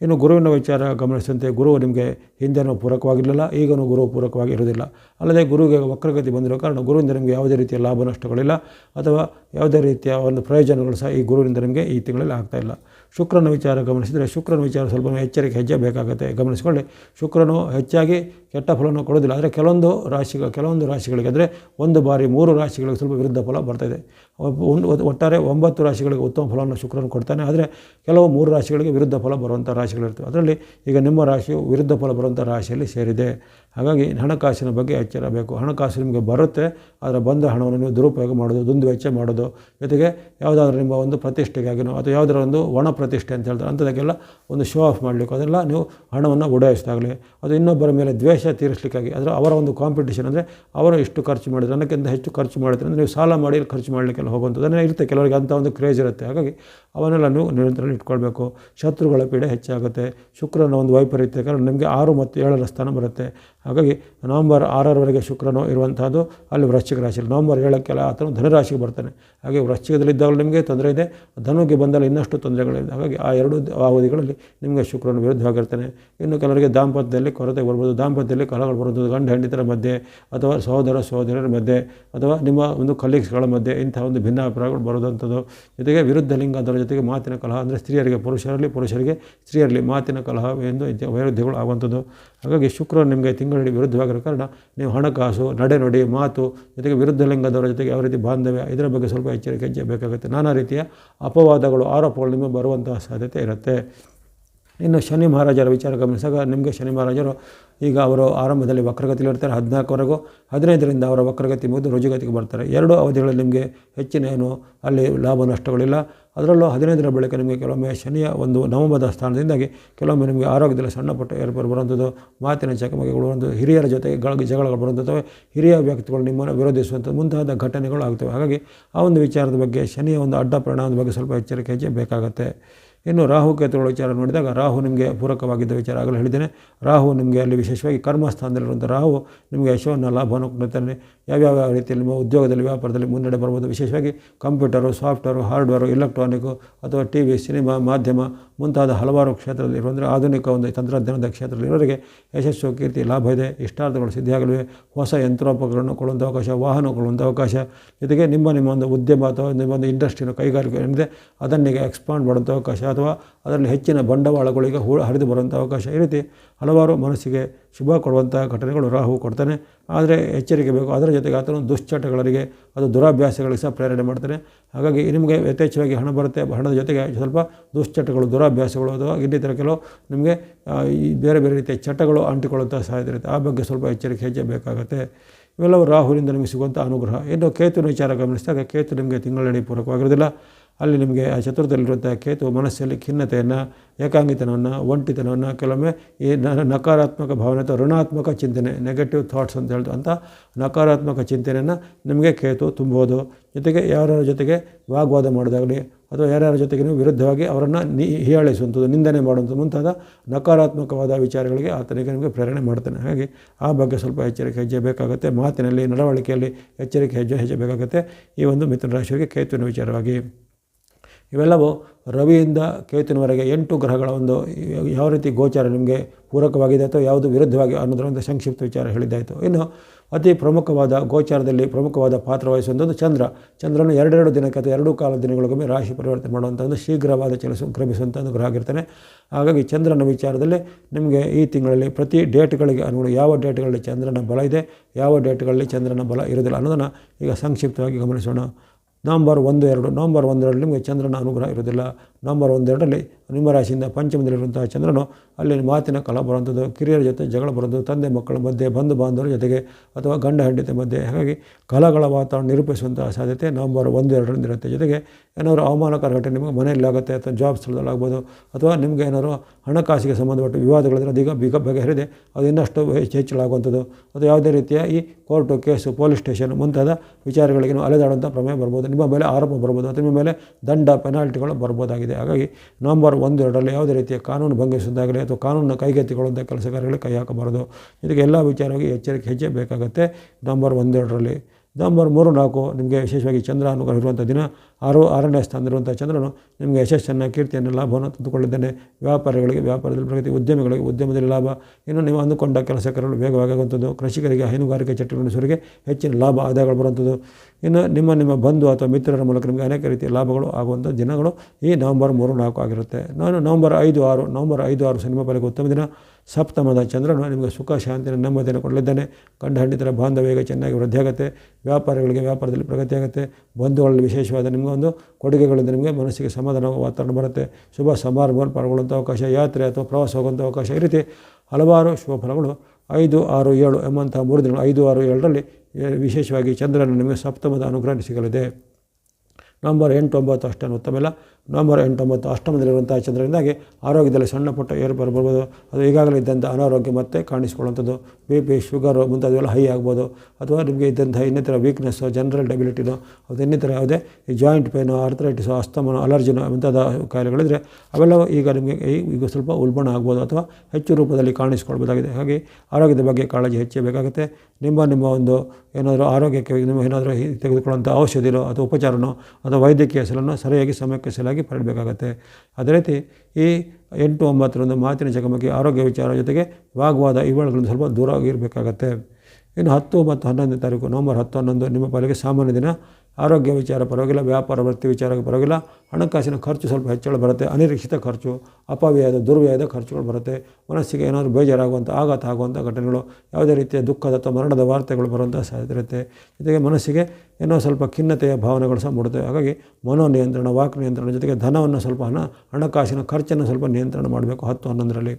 ಇನ್ನು ಗುರುವಿನ ವಿಚಾರ ಗಮನಿಸಿದಂತೆ ಗುರು ನಿಮಗೆ ಹಿಂದೆನೂ ಪೂರಕವಾಗಿರಲಿಲ್ಲ, ಈಗನೂ ಗುರು ಪೂರಕವಾಗಿ ಇರೋದಿಲ್ಲ ಅಲ್ಲದೆ ಗುರುವಿಗೆ ವಕ್ರಗತಿ ಬಂದಿರೋ ಕಾರಣ ಗುರುವಿಂದ ನಿಮಗೆ ಯಾವುದೇ ರೀತಿಯ ಲಾಭ ನಷ್ಟಗಳಿಲ್ಲ ಅಥವಾ ಯಾವುದೇ ರೀತಿಯ ಒಂದು ಪ್ರಯೋಜನಗಳು ಸಹ ಈ ಗುರುವಿನಿಂದ ನಿಮಗೆ ಈ ತಿಂಗಳಲ್ಲಿ ಆಗ್ತಾಯಿಲ್ಲ ಶುಕ್ರನ ವಿಚಾರ ಗಮನಿಸಿದರೆ ಶುಕ್ರನ ವಿಚಾರ ಸ್ವಲ್ಪ ಎಚ್ಚರಿಕೆ, ಹೆಜ್ಜೆ ಬೇಕಾಗುತ್ತೆ. ಗಮನಿಸಿಕೊಳ್ಳಿ, ಶುಕ್ರನು ಹೆಚ್ಚಾಗಿ ಕೆಟ್ಟ ಫಲವನ್ನು ಕೊಡೋದಿಲ್ಲ ಆದರೆ ಕೆಲವೊಂದು ರಾಶಿಗಳು ಕೆಲವೊಂದು ರಾಶಿಗಳಿಗೆ ಅಂದರೆ ಒಂದು ಬಾರಿ ಮೂರು ರಾಶಿಗಳಿಗೆ ಸ್ವಲ್ಪ ವಿರುದ್ಧ ಫಲ ಬರ್ತಾಯಿದೆ ಒಟ್ಟಾರೆ ಒಂಬತ್ತು ರಾಶಿಗಳಿಗೆ ಉತ್ತಮ ಫಲವನ್ನು ಶುಕ್ರನು ಕೊಡ್ತಾನೆ. ಆದರೆ ಕೆಲವು ಮೂರು ರಾಶಿಗಳಿಗೆ ವಿರುದ್ಧ ಫಲ ಬರುವಂಥ ರಾಶಿಗಳಿರ್ತವೆ. ಅದರಲ್ಲಿ ಈಗ ನಿಮ್ಮ ರಾಶಿಯು ವಿರುದ್ಧ ಫಲ ಬರುವಂಥ ರಾಶಿಯಲ್ಲಿ ಸೇರಿದೆ. ಹಾಗಾಗಿ ಹಣಕಾಸಿನ ಬಗ್ಗೆ ಎಚ್ಚರ ಬೇಕು. ಹಣಕಾಸು ನಿಮಗೆ ಬರುತ್ತೆ. ಆದರೆ ಬಂದ ಹಣವನ್ನು ನೀವು ದುರುಪಯೋಗ ಮಾಡೋದು ದುಂದು ವೆಚ್ಚ ಮಾಡೋದು. ಜೊತೆಗೆ ಯಾವುದಾದ್ರೂ ನಿಮ್ಮ ಒಂದು ಪ್ರತಿಷ್ಠೆಗಾಗಿನೋ ಅಥವಾ ಯಾವುದರ ಒಂದು ಒಣ ಪ್ರತಿಷ್ಠೆ ಅಂತ ಹೇಳ್ತಾರೆ. ಅಂಥದಕ್ಕೆಲ್ಲ ಒಂದು ಶೋ ಆಫ್ ಮಾಡಲಿಕ್ಕೆ ಅದೆಲ್ಲ ನೀವು ಹಣವನ್ನು ಉಡಾಯಿಸಿದಾಗಲಿ. ಅದು ಇನ್ನೊಬ್ಬರ ಮೇಲೆ ದ್ವೇಷ ತೀರಿಸಲಿಕ್ಕಾಗಿ. ಅದರ ಅವರ ಒಂದು ಕಾಂಪಿಟೇಷನ್ ಅಂದರೆ ಅವರು ಎಷ್ಟು ಖರ್ಚು ಮಾಡಿದ್ರು, ಅನ್ನಕ್ಕಿಂತ ಹೆಚ್ಚು ಖರ್ಚು ಮಾಡಿದ್ರೆ ಅಂದರೆ ನೀವು ಸಾಲ ಮಾಡಿ ಖರ್ಚು ಮಾಡಲಿಕ್ಕೆಲ್ಲ ಹೋಗುವಂಥದ್ದು. ಅದನ್ನೇ ಇರುತ್ತೆ. ಕೆಲವರಿಗೆ ಅಂಥ ಒಂದು ಕ್ರೇಜ್ ಇರುತ್ತೆ. ಹಾಗಾಗಿ ಅವನ್ನೆಲ್ಲ ನೀವು ನಿಯಂತ್ರಣ ಇಟ್ಕೊಳ್ಬೇಕು. ಶತ್ರುಗಳ ಪೀಡೆ ಹೆಚ್ಚಾಗುತ್ತೆ. ಶುಕ್ರನ ಒಂದು ವೈಪರೀತ್ಯ ಕಾರಣ ನಿಮಗೆ ಆರು ಮತ್ತು ಏಳರ ಸ್ಥಾನ ಬರುತ್ತೆ. ಹಾಗಾಗಿ ನವಂಬರ್ ಆರರವರೆಗೆ ಶುಕ್ರನು ಇರುವಂಥದ್ದು ಅಲ್ಲಿ ವೃಶ್ಚಿಕ ರಾಶಿಯಲ್ಲಿ. ನವಂಬರ್ ಏಳಕ್ಕೆಲ್ಲ ಆತನು ಧನುರಾಶಿಗೆ ಬರ್ತಾನೆ. ಹಾಗೆ ವೃಶ್ಚಿಕದಲ್ಲಿದ್ದಾಗಲೂ ನಿಮಗೆ ತೊಂದರೆ ಇದೆ. ಧನುಗೆ ಬಂದಲ್ಲಿ ಇನ್ನಷ್ಟು ತೊಂದರೆಗಳಿದೆ. ಹಾಗಾಗಿ ಆ ಎರಡು ಅವಧಿಗಳಲ್ಲಿ ನಿಮಗೆ ಶುಕ್ರನು ವಿರುದ್ಧವಾಗಿರ್ತಾನೆ. ಇನ್ನು ಕೆಲವರಿಗೆ ದಾಂಪತ್ಯದಲ್ಲಿ ಕೊರತೆ ಬರ್ಬೋದು. ದಾಂಪತ್ಯದಲ್ಲಿ ಕಲಹಗಳು ಬರುವುದು ಗಂಡ ಹೆಂಡಿತರ ಮಧ್ಯೆ ಅಥವಾ ಸಹೋದರ ಸಹೋದರರ ಮಧ್ಯೆ ಅಥವಾ ನಿಮ್ಮ ಒಂದು ಕಲೀಗ್ಸ್ಗಳ ಮಧ್ಯೆ ಇಂಥ ಒಂದು ಭಿನ್ನಾಭಿಪ್ರಾಯಗಳು ಬರುವಂಥದ್ದು. ಜೊತೆಗೆ ವಿರುದ್ಧ ಲಿಂಗದವರ ಜೊತೆಗೆ ಮಾತಿನ ಕಲಹ ಅಂದರೆ ಸ್ತ್ರೀಯರಿಗೆ, ಪುರುಷರಲ್ಲಿ, ಪುರುಷರಿಗೆ ಸ್ತ್ರೀಯರಲ್ಲಿ ಮಾತಿನ ಕಲಹ ಎಂದು ವೈರುದ್ಧಗಳು ವೈರುಧ್ಯಗಳು ಆಗುವಂಥದ್ದು. ಹಾಗಾಗಿ ಶುಕ್ರ ನಿಮಗೆ ತಿಂಗಳಲ್ಲಿ ವಿರುದ್ಧವಾಗಿರೋ ಕಾರಣ ನೀವು ಹಣಕಾಸು, ನಡೆನುಡಿ, ಮಾತು, ಜೊತೆಗೆ ವಿರುದ್ಧ ಲಿಂಗದವರ ಜೊತೆಗೆ ಯಾವ ರೀತಿ ಬಾಂಧವ್ಯ, ಇದರ ಬಗ್ಗೆ ಸ್ವಲ್ಪ ಎಚ್ಚರಿಕೆ ಬೇಕಾಗುತ್ತೆ. ನಾನಾ ರೀತಿಯ ಅಪವಾದಗಳು, ಆರೋಪಗಳು ನಿಮಗೆ ಬರುವಂತಹ ಸಾಧ್ಯತೆ ಇರುತ್ತೆ. ಇನ್ನು ಶನಿ ಮಹಾರಾಜರ ವಿಚಾರ ಗಮನಿಸಿದಾಗ ನಿಮಗೆ ಶನಿ ಮಹಾರಾಜರು ಈಗ ಅವರು ಆರಂಭದಲ್ಲಿ ವಕ್ರಗತಿಲಿರ್ತಾರೆ ಹದಿನಾಲ್ಕವರೆಗೂ ಹದಿನೈದರಿಂದ ಅವರ ವಕ್ರಗತಿ ಮುಗಿದು ರುಜುಗತಿಗೆ ಬರ್ತಾರೆ. ಎರಡು ಅವಧಿಗಳಲ್ಲಿ ನಿಮಗೆ ಹೆಚ್ಚಿನ ಏನು ಅಲ್ಲಿ ಲಾಭ ನಷ್ಟಗಳಿಲ್ಲ. ಅದರಲ್ಲೂ ಹದಿನೈದರ ಬಳಿಕ ನಿಮಗೆ ಕೆಲವೊಮ್ಮೆ ಶನಿಯ ಒಂದು ನವಮದ ಸ್ಥಾನದಿಂದಾಗಿ ಕೆಲವೊಮ್ಮೆ ನಿಮಗೆ ಆರೋಗ್ಯದಲ್ಲಿ ಸಣ್ಣ ಪುಟ್ಟ ಏರ್ಪಾಡು ಬರುವಂಥದ್ದು, ಮಾತಿನ ಚಕಮಕಿಗಳು ಒಂದು ಹಿರಿಯರ ಜೊತೆಗೆ ಗಳ ಜಗಳಗಳು ಬರುವಂಥದ್ದು ಹಿರಿಯ ವ್ಯಕ್ತಿಗಳು ನಿಮ್ಮನ್ನು ವಿರೋಧಿಸುವಂಥ ಮುಂತಾದ ಘಟನೆಗಳು ಆಗ್ತವೆ. ಹಾಗಾಗಿ ಆ ಒಂದು ವಿಚಾರದ ಬಗ್ಗೆ ಶನಿಯ ಒಂದು ಅಡ್ಡ ಪರಿಣಾಮದ ಬಗ್ಗೆ ಸ್ವಲ್ಪ ಎಚ್ಚರಿಕೆ ಹೆಚ್ಚು ಬೇಕಾಗುತ್ತೆ. ಇನ್ನು ರಾಹು ಕೇತುಗಳ ವಿಚಾರ ನೋಡಿದಾಗ ರಾಹು ನಿಮಗೆ ಪೂರಕವಾಗಿದ್ದ ವಿಚಾರ ಆಗಲು ಹೇಳಿದ್ದೇನೆ. ರಾಹು ನಿಮಗೆ ಅಲ್ಲಿ ವಿಶೇಷವಾಗಿ ಕರ್ಮಸ್ಥಾನದಲ್ಲಿರುವಂಥ ರಾಹು ನಿಮಗೆ ಯಶವನ್ನು ಲಾಭವನ್ನು ಕೊಡುತ್ತಾನೆ. ಯಾವ್ಯಾವ ರೀತಿಯಲ್ಲಿ ನಿಮ್ಮ ಉದ್ಯೋಗದಲ್ಲಿ ವ್ಯಾಪಾರದಲ್ಲಿ ಮುನ್ನಡೆ ಬರ್ಬೋದು. ವಿಶೇಷವಾಗಿ ಕಂಪ್ಯೂಟರು, ಸಾಫ್ಟ್ವೇರು, ಹಾರ್ಡ್ವೇರು ಎಲೆಕ್ಟ್ರಾನಿಕ್ ಅಥವಾ ಟಿ ವಿ, ಸಿನಿಮಾ, ಮಾಧ್ಯಮ ಮುಂತಾದ ಹಲವಾರು ಕ್ಷೇತ್ರದಲ್ಲಿ ಇರುವಂದರೆ ಆಧುನಿಕ ಒಂದು ತಂತ್ರಜ್ಞಾನದ ಕ್ಷೇತ್ರದಲ್ಲಿ ಇರೋರಿಗೆ ಯಶಸ್ಸು, ಕೀರ್ತಿ, ಲಾಭ ಇದೆ. ಇಷ್ಟಾರ್ಥಗಳು ಸಿದ್ಧಿಯಾಗಲಿವೆ ಹೊಸ ಯಂತ್ರೋಪಕರಣ ಕೊಳ್ಳುವಂಥ ಅವಕಾಶ ವಾಹನ ಕೊಳ್ಳುವಂಥ ಅವಕಾಶ. ಜೊತೆಗೆ ನಿಮ್ಮ ನಿಮ್ಮ ಒಂದು ಉದ್ಯಮ ಅಥವಾ ನಿಮ್ಮ ಒಂದು ಇಂಡಸ್ಟ್ರಿನ ಕೈಗಾರಿಕೆ ಏನಿದೆ, ಅದನ್ನೀಗ ಎಕ್ಸ್ಪಾಂಡ್ ಮಾಡುವಂಥ ಅವಕಾಶ ಅಥವಾ ಅದರಲ್ಲಿ ಹೆಚ್ಚಿನ ಬಂಡವಾಳಗಳಿಗೆ ಹೂ ಹರಿದು ಬರುವಂಥ ಅವಕಾಶ ಈ ರೀತಿ ಹಲವಾರು ಮನಸ್ಸಿಗೆ ಶುಭ ಕೊಡುವಂಥ ಘಟನೆಗಳು ರಾಹು ಕೊಡ್ತಾನೆ. ಆದರೆ ಎಚ್ಚರಿಕೆ ಬೇಕು. ಅದರ ಜೊತೆಗೆ ಆತನು ದುಶ್ಚಟಗಳಿಗೆ, ಅದು ದುರಾಭ್ಯಾಸಗಳಿಗೆ ಸಹ ಪ್ರೇರಣೆ ಮಾಡ್ತಾನೆ. ಹಾಗಾಗಿ ನಿಮಗೆ ಯಥೇಚ್ಛವಾಗಿ ಹಣ ಬರುತ್ತೆ. ಹಣದ ಜೊತೆಗೆ ಸ್ವಲ್ಪ ದುಶ್ಚಟಗಳು, ದುರಾಭ್ಯಾಸಗಳು ಅಥವಾ ಇನ್ನಿತರ ಕೆಲವು ನಿಮಗೆ ಈ ಬೇರೆ ಬೇರೆ ರೀತಿಯ ಚಟಗಳು ಅಂಟಿಕೊಳ್ಳುವಂಥ ಸಾಧ್ಯತೆ ಇರುತ್ತೆ. ಆ ಬಗ್ಗೆ ಸ್ವಲ್ಪ ಎಚ್ಚರಿಕೆ ಹೆಜ್ಜೆ ಬೇಕಾಗುತ್ತೆ. ಇವೆಲ್ಲವೂ ರಾಹುಲಿಂದ ನಿಮಗೆ ಸಿಗುವಂಥ ಅನುಗ್ರಹ. ಇನ್ನು ಕೇತು ವಿಚಾರ ಗಮನಿಸಿದಾಗ ಕೇತು ನಿಮಗೆ ತಿಂಗಳಡಿ ಪೂರಕವಾಗಿರೋದಿಲ್ಲ ಅಲ್ಲಿ ನಿಮಗೆ ಆ ಚತುರ್ಥದಲ್ಲಿರುವಂಥ ಕೇತು ಮನಸ್ಸಲ್ಲಿ ಖಿನ್ನತೆಯನ್ನು, ಏಕಾಂಗಿತನವನ್ನು, ಒಂಟಿತನವನ್ನು, ಕೆಲವೊಮ್ಮೆ ಈ ನಕಾರಾತ್ಮಕ ಭಾವನೆ ಅಥವಾ ಋಣಾತ್ಮಕ ಚಿಂತನೆ ನೆಗೆಟಿವ್ ಥಾಟ್ಸ್ ಅಂತ ಹೇಳ್ತು ಅಂತ ನಕಾರಾತ್ಮಕ ಚಿಂತನೆಯನ್ನು ನಿಮಗೆ ಕೇತು ತುಂಬೋದು. ಜೊತೆಗೆ ಯಾರ್ಯಾರ ಜೊತೆಗೆ ವಾಗ್ವಾದ ಮಾಡೋದಾಗಲಿ ಅಥವಾ ಯಾರ್ಯಾರ ಜೊತೆಗೆ ನೀವು ವಿರುದ್ಧವಾಗಿ ಅವರನ್ನು ನಿ ಹೀಯಾಳಿಸುವಂಥದ್ದು, ನಿಂದನೆ ಮಾಡುವಂಥದ್ದು ಮುಂತಾದ ನಕಾರಾತ್ಮಕವಾದ ವಿಚಾರಗಳಿಗೆ ಆತನಿಗೆ ನಿಮಗೆ ಪ್ರೇರಣೆ ಮಾಡ್ತಾನೆ. ಹಾಗೆ ಆ ಬಗ್ಗೆ ಸ್ವಲ್ಪ ಎಚ್ಚರಿಕೆ ಹೆಜ್ಜೆ ಬೇಕಾಗುತ್ತೆ ಮಾತಿನಲ್ಲಿ, ನಡವಳಿಕೆಯಲ್ಲಿ ಎಚ್ಚರಿಕೆ ಹೆಜ್ಜೆ ಹೆಜ್ಜೆ ಬೇಕಾಗುತ್ತೆ ಈ ಒಂದು ಮಿಥುನ ರಾಶಿಯವರಿಗೆ ಕೇತುವಿನ ವಿಚಾರವಾಗಿ. ಇವೆಲ್ಲವೂ ರವಿಯಿಂದ ಕೇತುವಿನವರೆಗೆ ಎಂಟು ಗ್ರಹಗಳ ಒಂದು ಯಾವ ರೀತಿ ಗೋಚಾರ ನಿಮಗೆ ಪೂರಕವಾಗಿದೆ ಅಥವಾ ಯಾವುದು ವಿರುದ್ಧವಾಗಿ ಅನ್ನೋದರ ಒಂದು ಸಂಕ್ಷಿಪ್ತ ವಿಚಾರ ಹೇಳಿದ್ದಾಯಿತು. ಇನ್ನು ಅತಿ ಪ್ರಮುಖವಾದ ಗೋಚಾರದಲ್ಲಿ ಪ್ರಮುಖವಾದ ಪಾತ್ರ ವಹಿಸುವಂಥದ್ದು ಚಂದ್ರ. ಚಂದ್ರನು ಎರಡೆರಡು ದಿನಕ್ಕೆ ಅಥವಾ ಎರಡು ಕಾಲ ದಿನಗಳಿಗೊಮ್ಮೆ ರಾಶಿ ಪರಿವರ್ತನೆ ಮಾಡುವಂಥ ಒಂದು ಶೀಘ್ರವಾದ ಚಲಿಸು ಕ್ರಮಿಸುವಂಥ ಒಂದು ಗ್ರಹ ಆಗಿರ್ತಾನೆ. ಹಾಗಾಗಿ ಚಂದ್ರನ ವಿಚಾರದಲ್ಲಿ ನಿಮಗೆ ಈ ತಿಂಗಳಲ್ಲಿ ಪ್ರತಿ ಡೇಟ್ಗಳಿಗೆ ಅನುಗುಣ ಯಾವ ಡೇಟ್ಗಳಲ್ಲಿ ಚಂದ್ರನ ಬಲ ಇದೆ, ಯಾವ ಡೇಟ್ಗಳಲ್ಲಿ ಚಂದ್ರನ ಬಲ ಇರೋದಿಲ್ಲ ಅನ್ನೋದನ್ನು ಈಗ ಸಂಕ್ಷಿಪ್ತವಾಗಿ ಗಮನಿಸೋಣ. ನವಂಬರ್ ಒಂದು ಎರಡು ನವಂಬರ್ ಒಂದರಲ್ಲಿ ನಿಮಗೆ ಚಂದ್ರನ ಅನುಗ್ರಹ ಇರೋದಿಲ್ಲ ನವಂಬರ್ ಒಂದೆರಡರಲ್ಲಿ ನಿಮ್ಮ ರಾಶಿಯಿಂದ ಪಂಚಮದಲ್ಲಿರುವಂತಹ ಚಂದ್ರನು ಅಲ್ಲಿ ಮಾತಿನ ಕಲ ಬರುವಂಥದ್ದು, ಕಿರಿಯರ ಜೊತೆ ಜಗಳ ಬರೋದು ತಂದೆ ಮಕ್ಕಳ ಮಧ್ಯೆ ಬಂಧು ಬಾಂಧವರ ಜೊತೆಗೆ ಅಥವಾ ಗಂಡ ಹೆಂಡತಿ ಮಧ್ಯೆ, ಹಾಗಾಗಿ ಕಲಗಳ ವಾತಾವರಣ ನಿರೂಪಿಸುವಂತಹ ಸಾಧ್ಯತೆ ನವಂಬರ್ ಒಂದು ಎರಡರಿಂದ ಇರುತ್ತೆ. ಜೊತೆಗೆ ಏನಾದರೂ ಅವಮಾನಕರ ಘಟನೆ ನಿಮಗೆ ಮನೆಯಲ್ಲಿ ಆಗುತ್ತೆ ಅಥವಾ ಜಾಬ್ ಸ್ಥಳದಲ್ಲಿ ಆಗ್ಬೋದು ಅಥವಾ ನಿಮಗೆ ಏನಾದರೂ ಹಣಕಾಸಿಗೆ ಸಂಬಂಧಪಟ್ಟ ವಿವಾದಗಳಿದ್ರೆ ಅದೀಗ ಬೀಗ ಬಗೆಹರಿದೆ ಅದು ಇನ್ನಷ್ಟು ಹೆಚ್ಚು ಹೆಚ್ಚಳಾಗುವಂಥದ್ದು. ಅಥವಾ ಯಾವುದೇ ರೀತಿಯ ಈ ಕೋರ್ಟು, ಕೇಸು, ಪೊಲೀಸ್ ಸ್ಟೇಷನ್ ಮುಂತಾದ ವಿಚಾರಗಳಿಗೆ ಅಲೆದಾಡುವಂಥ ಪ್ರಮೇಯ ಬರ್ಬೋದು, ನಿಮ್ಮ ಮೇಲೆ ಆರೋಪ ಬರ್ಬೋದು, ಅಥವಾ ನಿಮ್ಮ ಮೇಲೆ ದಂಡ, ಪೆನಾಲ್ಟಿಗಳು ಬರ್ಬೋದಾಗಿದೆ. ಹಾಗಾಗಿ ನವಂಬರ್ ಒಂದು, ಎರಡರಲ್ಲಿ ಯಾವುದೇ ರೀತಿಯ ಕಾನೂನು ಭಂಗಿಸುವುದಾಗಲಿ ಅಥವಾ ಕಾನೂನನ್ನು ಕೈಗೆತ್ತಿಕೊಳ್ಳುವಂಥ ಕೆಲಸ ಕಾರ್ಯಗಳಿಗೆ ಕೈ ಹಾಕಬಾರದು. ಇದಕ್ಕೆ ಎಲ್ಲ ವಿಚಾರವಾಗಿ ಎಚ್ಚರಿಕೆ ಹೆಜ್ಜೆ ಬೇಕಾಗುತ್ತೆ. ನವಂಬರ್ ಒಂದೆರಡರಲ್ಲಿ ನವಂಬರ್ ಮೂರು ನಾಲ್ಕು ನಿಮಗೆ ವಿಶೇಷವಾಗಿ ಚಂದ್ರ ಅನುಗ್ರಹ ಇರುವಂಥ ದಿನ, ಆರು ಆರನೇ ಸ್ಥಾನದಲ್ಲಿರುವಂಥ ಚಂದ್ರನು ನಿಮಗೆ ಯಶಸ್ಸನ್ನು, ಕೀರ್ತಿಯನ್ನು, ಲಾಭವನ್ನು ತಂದುಕೊಳ್ಳಿದ್ದೇನೆ ವ್ಯಾಪಾರಿಗಳಿಗೆ, ವ್ಯಾಪಾರದಲ್ಲಿ ಪ್ರಗತಿ, ಉದ್ಯಮಿಗಳಿಗೆ, ಉದ್ಯಮದಲ್ಲಿ ಲಾಭ. ಇನ್ನು ನೀವು ಅಂದುಕೊಂಡ ಕೆಲಸ ಕಾರ್ಯಗಳು ವೇಗವಾಗುವಂಥದ್ದು ಕೃಷಿಕರಿಗೆ, ಹೈನುಗಾರಿಕೆ ಚಟುವಟಿಕೆಗಳಿಗೆ ಹೆಚ್ಚಿನ ಲಾಭ, ಆದಾಯಗಳು ಬರುವಂಥದ್ದು. ಇನ್ನು ನಿಮ್ಮ ನಿಮ್ಮ ಬಂಧು ಅಥವಾ ಮಿತ್ರರ ಮೂಲಕ ನಿಮಗೆ ಅನೇಕ ರೀತಿಯ ಲಾಭಗಳು ಆಗುವಂಥ ದಿನಗಳು ಈ ನವಂಬರ್ ಮೂರು ನಾಲ್ಕು ಆಗಿರುತ್ತೆ. ನಾನು ನವಂಬರ್ ಐದು ಆರು, ನವಂಬರ್ ಐದು ಆರು ಸಿನಿಮಾ ಪಾಲಿಗೆ ಉತ್ತಮ ದಿನ. ಸಪ್ತಮದ ಚಂದ್ರನು ನಿಮಗೆ ಸುಖ ಶಾಂತಿಯನ್ನು ನೆಮ್ಮದಿಯನ್ನು ಕೊಡಲಿದ್ದಾನೆ. ಗಂಡ ಹೆಂಡಿತರ ಚೆನ್ನಾಗಿ ವೃದ್ಧಿಯಾಗುತ್ತೆ ವ್ಯಾಪಾರಿಗಳಿಗೆ ವ್ಯಾಪಾರದಲ್ಲಿ ಪ್ರಗತಿಯಾಗುತ್ತೆ ಬಂಧುಗಳಲ್ಲಿ ವಿಶೇಷವಾದ ನಿಮಗೆ ಒಂದು ಕೊಡುಗೆಗಳಿಂದ ನಿಮಗೆ ಮನಸ್ಸಿಗೆ ಸಮಾಧಾನ ವಾತಾವರಣ ಬರುತ್ತೆ. ಶುಭ ಸಮಾರಂಭಗಳು ಪಾಲ್ಗೊಳ್ಳುವಂಥ ಅವಕಾಶ, ಯಾತ್ರೆ ಅಥವಾ ಪ್ರವಾಸ ಹೋಗುವಂಥ ಅವಕಾಶ ಈ ರೀತಿ ಹಲವಾರು ಶುಭ ಫಲಗಳು. ಐದು, ಆರು, ಏಳು ಎಂಬಂತಹ ಮೂರು ದಿನಗಳು, ಐದು, ಆರು, ಏಳರಲ್ಲಿ ವಿಶೇಷವಾಗಿ ಚಂದ್ರನ ನಿಮಗೆ ಸಪ್ತಮದ ಅನುಗ್ರಹ ಸಿಗಲಿದೆ. ನವಂಬರ್ ಎಂಟು, ಒಂಬತ್ತು ಅಷ್ಟೇನು ಉತ್ತಮ ಇಲ್ಲ. ನವಂಬರ್ ಎಂಟೊಂಬತ್ತು ಅಷ್ಟಮದಲ್ಲಿರುವಂಥ ಚಂದ್ರನಿಂದಾಗಿ ಆರೋಗ್ಯದಲ್ಲಿ ಸಣ್ಣ ಪುಟ್ಟ ಏರ್ಪಾಡು ಬರ್ಬೋದು. ಅದು ಈಗಾಗಲೇ ಇದ್ದಂಥ ಅನಾರೋಗ್ಯ ಮತ್ತೆ ಕಾಣಿಸಿಕೊಳ್ಳುವಂಥದ್ದು. ಬಿ ಪಿ, ಶುಗರು ಮುಂತಾದವೆಲ್ಲ ಹೈ ಆಗ್ಬೋದು. ಅಥವಾ ನಿಮಗೆ ಇದ್ದಂಥ ಇನ್ನಿತರ ವೀಕ್ನೆಸ್ಸು ಜನರಲ್ ಡೆಬಿಲಿಟಿನೋ ಅದು ಇನ್ನಿತರ ಯಾವುದೇ ಈ ಜಾಯಿಂಟ್ ಪೇನು ಆರ್ಥರೈಟಿಸು ಅಸ್ತಮನೋ ಅಲರ್ಜಿನೋ ಮುಂತಾದ ಕಾಯಿಲೆಗಳಿದ್ದರೆ ಅವೆಲ್ಲವೂ ಈಗ ನಿಮಗೆ ಈಗ ಸ್ವಲ್ಪ ಉಲ್ಬಣ ಆಗ್ಬೋದು ಅಥವಾ ಹೆಚ್ಚು ರೂಪದಲ್ಲಿ ಕಾಣಿಸ್ಕೊಳ್ಬೋದಾಗಿದೆ. ಹಾಗೆ ಆರೋಗ್ಯದ ಬಗ್ಗೆ ಕಾಳಜಿ ಹೆಚ್ಚೇ ಬೇಕಾಗುತ್ತೆ. ನಿಮ್ಮ ನಿಮ್ಮ ಒಂದು ಏನಾದರೂ ಆರೋಗ್ಯಕ್ಕೆ ನಿಮ್ಮ ಏನಾದರೂ ತೆಗೆದುಕೊಳ್ಳುವಂಥ ಔಷಧಿನೋ ಅಥವಾ ಉಪಚಾರನೋ ಅಥವಾ ವೈದ್ಯಕೀಯ ಹೆಸರನ್ನು ಸರಿಯಾಗಿ ಸಮಯಕ್ಕೆ ಸರಿಯಾಗಿ ಪರಡಬೇಕಾಗತ್ತೆ. ಅದೇ ರೀತಿ ಈ ಎಂಟು ಒಂಬತ್ತರಂದು ಮಾತಿನ ಚಕಮಕಿ, ಆರೋಗ್ಯ ವಿಚಾರ ಜೊತೆಗೆ ವಾಗ್ವಾದ ಇವುಗಳನ್ನು ಸ್ವಲ್ಪ ದೂರ ಆಗಿರಬೇಕಾಗತ್ತೆ ಇನ್ನು ಹತ್ತು ಮತ್ತು ಹನ್ನೊಂದನೇ ತಾರೀಕು, ನವಂಬರ್ ಹತ್ತು ಹನ್ನೊಂದು, ನಿಮ್ಮ ಪಾಲಿಗೆ ಸಾಮಾನ್ಯ ದಿನ ಆರೋಗ್ಯ ವಿಚಾರ ಪರವಾಗಿಲ್ಲ, ವ್ಯಾಪಾರ ವೃತ್ತಿ ವಿಚಾರ ಪರವಾಗಿಲ್ಲ, ಹಣಕಾಸಿನ ಖರ್ಚು ಸ್ವಲ್ಪ ಹೆಚ್ಚಳ ಬರುತ್ತೆ, ಅನಿರೀಕ್ಷಿತ ಖರ್ಚು, ಅಪವ್ಯಯದ, ದುರ್ವ್ಯಯದ ಖರ್ಚುಗಳು ಬರುತ್ತೆ, ಮನಸ್ಸಿಗೆ ಏನಾದರೂ ಬೇಜಾರಾಗುವಂಥ ಆಘಾತ ಆಗುವಂಥ ಘಟನೆಗಳು, ಯಾವುದೇ ರೀತಿಯ ದುಃಖದ ಅಥವಾ ಮರಣದ ವಾರ್ತೆಗಳು ಬರುವಂಥ ಸಾಧ್ಯತೆ ಇರುತ್ತೆ. ಜೊತೆಗೆ ಮನಸ್ಸಿಗೆ ಏನೋ ಸ್ವಲ್ಪ ಖಿನ್ನತೆಯ ಭಾವನೆಗಳು ಸಹ ಮೂಡುತ್ತೆ ಹಾಗಾಗಿ ಮನೋ ನಿಯಂತ್ರಣ ವಾಕ್ ನಿಯಂತ್ರಣ ಜೊತೆಗೆ ಧನವನ್ನು ಸ್ವಲ್ಪ ಹಣ, ಹಣಕಾಸಿನ ಖರ್ಚನ್ನು ಸ್ವಲ್ಪ ನಿಯಂತ್ರಣ ಮಾಡಬೇಕು. ಹತ್ತು ಹನ್ನೊಂದರಲ್ಲಿ.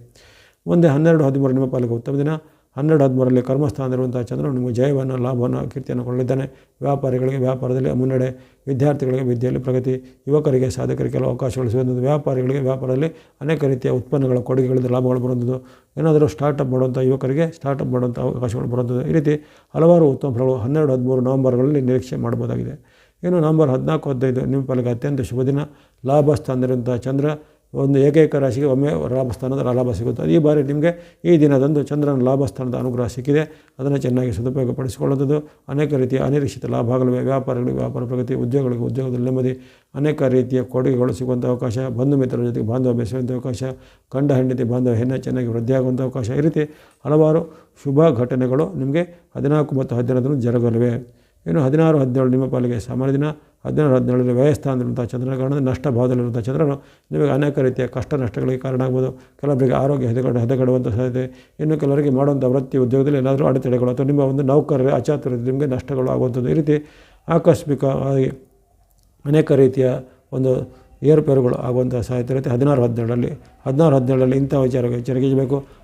ಮುಂದೆ ಹನ್ನೆರಡು, ಹದಿಮೂರು ನಿಮ್ಮ ಪಾಲಿಗೆ ಉತ್ತಮ ದಿನ. ಹನ್ನೆರಡು ಹದಿಮೂರರಲ್ಲಿ ಕರ್ಮಸ್ಥಾನದಲ್ಲಿರುವಂಥ ಚಂದ್ರನು ನಿಮಗೆ ಜಯವನ್ನು, ಲಾಭವನ್ನು, ಕೀರ್ತಿಯನ್ನು ಕೊಳ್ಳಿದ್ದಾನೆ ವ್ಯಾಪಾರಿಗಳಿಗೆ ವ್ಯಾಪಾರದಲ್ಲಿ ಮುನ್ನಡೆ, ವಿದ್ಯಾರ್ಥಿಗಳಿಗೆ ವಿದ್ಯೆಯಲ್ಲಿ ಪ್ರಗತಿ, ಯುವಕರಿಗೆ, ಸಾಧಕರಿಗೆ ಕೆಲವು ಅವಕಾಶಗಳು ಸಿಗುವಂಥದ್ದು. ವ್ಯಾಪಾರಿಗಳಿಗೆ ವ್ಯಾಪಾರದಲ್ಲಿ ಅನೇಕ ರೀತಿಯ ಉತ್ಪನ್ನಗಳ ಕೊಡುಗೆಗಳಿಂದ ಲಾಭಗಳು ಬರುವಂಥದ್ದು. ಏನಾದರೂ ಸ್ಟಾರ್ಟಪ್ ಮಾಡುವಂಥ ಯುವಕರಿಗೆ ಸ್ಟಾರ್ಟಪ್ ಮಾಡುವಂಥ ಅವಕಾಶಗಳು ಬರುವಂಥದ್ದು. ಈ ರೀತಿ ಹಲವಾರು ಉತ್ತಮ ಫಲಗಳು ಹನ್ನೆರಡು ಹದಿಮೂರು ನವಂಬರ್ಗಳಲ್ಲಿ ನಿರೀಕ್ಷೆ ಮಾಡಬಹುದಾಗಿದೆ. ಇನ್ನು ನವಂಬರ್ ಹದಿನಾಲ್ಕು, ಹದಿನೈದು, ನಿಮ್ಮ ಪಾಲಿಗೆ ಅತ್ಯಂತ ಶುಭ ದಿನ ಲಾಭ ಸ್ಥಾನದಲ್ಲಿರುವಂಥ ಚಂದ್ರ ಒಂದು ಏಕೈಕ ರಾಶಿಗೆ ಒಮ್ಮೆ ಲಾಭಸ್ಥಾನದ ಲಾಭ ಸಿಗುತ್ತೆ. ಈ ಬಾರಿ ನಿಮಗೆ ಈ ದಿನದಂದು ಚಂದ್ರನ ಲಾಭಸ್ಥಾನದ ಅನುಗ್ರಹ ಸಿಕ್ಕಿದೆ. ಅದನ್ನು ಚೆನ್ನಾಗಿ ಸದುಪಯೋಗಪಡಿಸಿಕೊಳ್ಳುವಂಥದ್ದು. ಅನೇಕ ರೀತಿಯ ಅನಿರೀಕ್ಷಿತ ಲಾಭಗಳಿವೆ. ವ್ಯಾಪಾರಗಳಿಗೆ ವ್ಯಾಪಾರ ಪ್ರಗತಿ, ಉದ್ಯೋಗಗಳಿಗೆ ಉದ್ಯೋಗದಲ್ಲಿ ನೆಮ್ಮದಿ, ಅನೇಕ ರೀತಿಯ ಕೊಡುಗೆಗಳು ಸಿಗುವಂಥ ಅವಕಾಶ. ಬಂಧು ಮಿತ್ರರ ಜೊತೆಗೆ ಬಾಂಧವ ಬೆಸೆಯುವಂಥ ಅವಕಾಶ. ಕಂಡ ಹೆಂಡತಿ ಬಾಂಧವ ಹೆಣ್ಣೆ ಚೆನ್ನಾಗಿ ವೃದ್ಧಿಯಾಗುವಂಥ ಅವಕಾಶ. ಈ ರೀತಿ ಹಲವಾರು ಶುಭ ಘಟನೆಗಳು ನಿಮಗೆ ಹದಿನಾಲ್ಕು ಮತ್ತು ಹದಿನೈದನ್ನು ಜರುಗಲಿವೆ. ಇನ್ನು ಹದಿನಾರು, ಹದಿನೇಳು ನಿಮ್ಮ ಪಾಲಿಗೆ ಸಾಮಾನ್ಯ ದಿನ. ಹದಿನಾರು ಹದಿನೇಳರಲ್ಲಿ ವ್ಯಯಸ್ಥಾನದಲ್ಲಿರುವಂಥ ಚಂದ್ರನ ನಷ್ಟ ಭಾವದಲ್ಲಿರುವಂಥ ಚಂದ್ರನು ನಿಮಗೆ ಅನೇಕ ರೀತಿಯ ಕಷ್ಟ ನಷ್ಟಗಳಿಗೆ ಕಾರಣ ಆಗ್ಬೋದು. ಕೆಲವರಿಗೆ ಆರೋಗ್ಯ ಹದಗಡ ಹೆದಗಡುವಂಥ ಸಾಧ್ಯತೆ. ಇನ್ನು ಕೆಲವರಿಗೆ ಮಾಡುವಂಥ ವೃತ್ತಿ ಉದ್ಯೋಗದಲ್ಲಿ ಏನಾದರೂ ಅಡೆತಡೆಗಳು ಅಥವಾ ನಿಮ್ಮ ಒಂದು ನೌಕರರ ಅಚಾತುರ ನಿಮಗೆ ನಷ್ಟಗಳು ಆಗುವಂಥದ್ದು. ಈ ರೀತಿ ಆಕಸ್ಮಿಕವಾಗಿ ಅನೇಕ ರೀತಿಯ ಒಂದು ಏರುಪೇರುಗಳು ಆಗುವಂಥ ಸಾಧ್ಯತೆ ಇರುತ್ತೆ. ಹದಿನಾರು, ಹದಿನೇಳರಲ್ಲಿ ಹದಿನಾರು, ಹದಿನೇಳರಲ್ಲಿ ಇಂಥ ವಿಚಾರ ಎಚ್ಚರಿಕೆ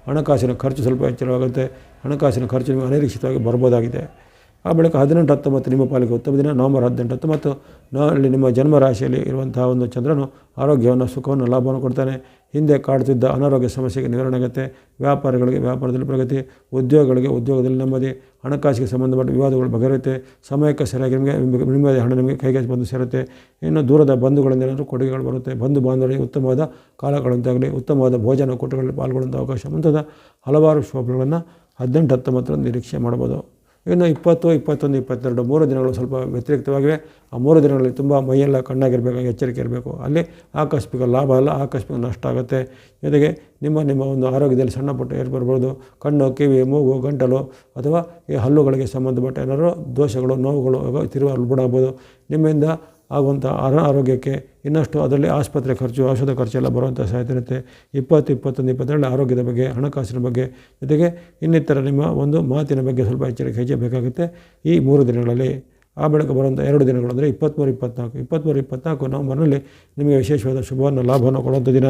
ಹಣಕಾಸಿನ ಖರ್ಚು ಸ್ವಲ್ಪ ಎಚ್ಚರವಾಗುತ್ತೆ. ಹಣಕಾಸಿನ ಖರ್ಚು ನಿಮಗೆ ಅನಿರೀಕ್ಷಿತವಾಗಿ ಬರ್ಬೋದಾಗಿದೆ. ಆ ಬಳಿಕ ಹದಿನೆಂಟು ಹತ್ತೊಂಬತ್ತು ನಿಮ್ಮ ಪಾಲಿಗೆ ಉತ್ತಮ ದಿನ, ನವಂಬರ್ ಹದಿನೆಂಟು ಹತ್ತೊಂಬತ್ತು ನಲ್ಲಿ ನಿಮ್ಮ ಜನ್ಮ ರಾಶಿಯಲ್ಲಿ ಇರುವಂತಹ ಒಂದು ಚಂದ್ರನು ಆರೋಗ್ಯವನ್ನು, ಸುಖವನ್ನು, ಲಾಭವನ್ನು ಕೊಡ್ತಾನೆ. ಹಿಂದೆ ಕಾಡುತ್ತಿದ್ದ ಅನಾರೋಗ್ಯ ಸಮಸ್ಯೆಗೆ ನಿವಾರಣೆ ಆಗುತ್ತೆ. ವ್ಯಾಪಾರಿಗಳಿಗೆ, ವ್ಯಾಪಾರದಲ್ಲಿ ಪ್ರಗತಿ, ಉದ್ಯೋಗಗಳಿಗೆ ಉದ್ಯೋಗದಲ್ಲಿ ನೆಮ್ಮದಿ, ಹಣಕಾಸಿಗೆ ಸಂಬಂಧಪಟ್ಟ ವಿವಾದಗಳು ಬಗೆರುತ್ತೆ ಸಮಯಕ್ಕೆ ಸರಿಯಾಗಿ ನಿಮಗೆ ನಿಮ್ಮದೇ ಹಣ ನಿಮಗೆ ಕೈಗೆ ಬಂದು ಸೇರುತ್ತೆ. ಇನ್ನು ದೂರದ ಬಂಧುಗಳಿಂದ ಏನಾದರೂ ಕೊಡುಗೆಗಳು ಬರುತ್ತೆ. ಬಂಧು ಬಾಂಧವರಿಗೆ ಉತ್ತಮವಾದ ಕಾಲಗಳಂತಾಗಲಿ, ಉತ್ತಮವಾದ ಭೋಜನ ಕೂಟಗಳಲ್ಲಿ ಪಾಲ್ಗೊಳ್ಳುವಂಥ ಅವಕಾಶ ಮುಂತಾದ ಹಲವಾರು ಶೋಭಗಳನ್ನು ಹದಿನೆಂಟು ಹತ್ತೊಂಬತ್ತರಂದು ನಿರೀಕ್ಷೆ ಮಾಡ್ಬೋದು ಇನ್ನು ಇಪ್ಪತ್ತು, ಇಪ್ಪತ್ತೊಂದು, ಇಪ್ಪತ್ತೆರಡು ಮೂರು ದಿನಗಳು ಸ್ವಲ್ಪ ವ್ಯತಿರಿಕ್ತವಾಗಿವೆ. ಆ ಮೂರು ದಿನಗಳಲ್ಲಿ ತುಂಬ ಮೈಯೆಲ್ಲ ಕಣ್ಣಾಗಿರಬೇಕು ಎಚ್ಚರಿಕೆ ಇರಬೇಕು. ಅಲ್ಲಿ ಆಕಸ್ಮಿಕ ಲಾಭ ಅಲ್ಲ, ಆಕಸ್ಮಿಕ ನಷ್ಟ ಆಗುತ್ತೆ. ಜೊತೆಗೆ ನಿಮ್ಮ ನಿಮ್ಮ ಒಂದು ಆರೋಗ್ಯದಲ್ಲಿ ಸಣ್ಣ ಪುಟ್ಟ ಏರ್ಪಡ್ಬೋದು ಕಣ್ಣು, ಕಿವಿ, ಮೂಗು, ಗಂಟಲು ಅಥವಾ ಈ ಹಲ್ಲುಗಳಿಗೆ ಸಂಬಂಧಪಟ್ಟ ಏನಾದರೂ ದೋಷಗಳು, ನೋವುಗಳು ತಿರುವ ಬಿಡಬಹುದು ನಿಮ್ಮಿಂದ ಆಗುವಂಥ ಆರ ಆರೋಗ್ಯಕ್ಕೆ ಇನ್ನಷ್ಟು ಅದರಲ್ಲಿ ಆಸ್ಪತ್ರೆ ಖರ್ಚು, ಔಷಧ ಖರ್ಚೆಲ್ಲ ಬರುವಂಥ ಸಾಧ್ಯತೆ ಇರುತ್ತೆ. ಇಪ್ಪತ್ತು, ಇಪ್ಪತ್ತೊಂದು, ಇಪ್ಪತ್ತೆರಡು ಆರೋಗ್ಯದ ಬಗ್ಗೆ, ಹಣಕಾಸಿನ ಬಗ್ಗೆ ಜೊತೆಗೆ ಇನ್ನಿತರ ನಿಮ್ಮ ಒಂದು ಮಾತಿನ ಬಗ್ಗೆ ಸ್ವಲ್ಪ ಎಚ್ಚರಿಕೆ ಹೆಜ್ಜೆ ಬೇಕಾಗುತ್ತೆ. ಈ ಮೂರು ದಿನಗಳಲ್ಲಿ ಆ ಬಳಿಕ ಬರುವಂಥ ಎರಡು ದಿನಗಳು ಅಂದರೆ ಇಪ್ಪತ್ತ್ಮೂರು ಇಪ್ಪತ್ತ್ನಾಲ್ಕು. ಇಪ್ಪತ್ತ್ಮೂರು, ಇಪ್ಪತ್ತ್ನಾಲ್ಕು ನವಂಬರ್ನಲ್ಲಿ ನಿಮಗೆ ವಿಶೇಷವಾದ ಶುಭವನ್ನು, ಲಾಭವನ್ನು ಕೊಡುವಂಥ ದಿನ,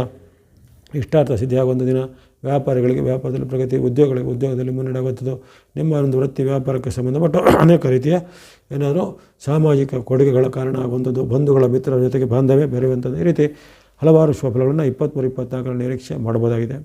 ಇಷ್ಟಾರ್ಥ ಸಿದ್ಧಿಯಾಗುವಂಥ ದಿನ ವ್ಯಾಪಾರಿಗಳಿಗೆ, ವ್ಯಾಪಾರದಲ್ಲಿ ಪ್ರಗತಿ, ಉದ್ಯೋಗಗಳಿಗೆ, ಉದ್ಯೋಗದಲ್ಲಿ ಮುನ್ನಡೆ ಆಗುವಂಥದ್ದು ನಿಮ್ಮ ಒಂದು ವೃತ್ತಿ ವ್ಯಾಪಾರಕ್ಕೆ ಸಂಬಂಧಪಟ್ಟ ಅನೇಕ ರೀತಿಯ ಏನಾದರೂ ಸಾಮಾಜಿಕ ಕೊಡುಗೆಗಳ ಕಾರಣ ಆಗುವಂಥದ್ದು, ಬಂಧುಗಳ ಮಿತ್ರರ ಜೊತೆಗೆ ಬಾಂಧವ್ಯ ಬೆರೆಯುವಂಥದ್ದು ಈ ರೀತಿ ಹಲವಾರು ಶುಭಫಲಗಳನ್ನು ಇಪ್ಪತ್ತ್ಮೂರು ಇಪ್ಪತ್ತ್ನಾಲ್ಕರ ನಿರೀಕ್ಷೆ ಮಾಡಬಹುದಾಗಿದೆ.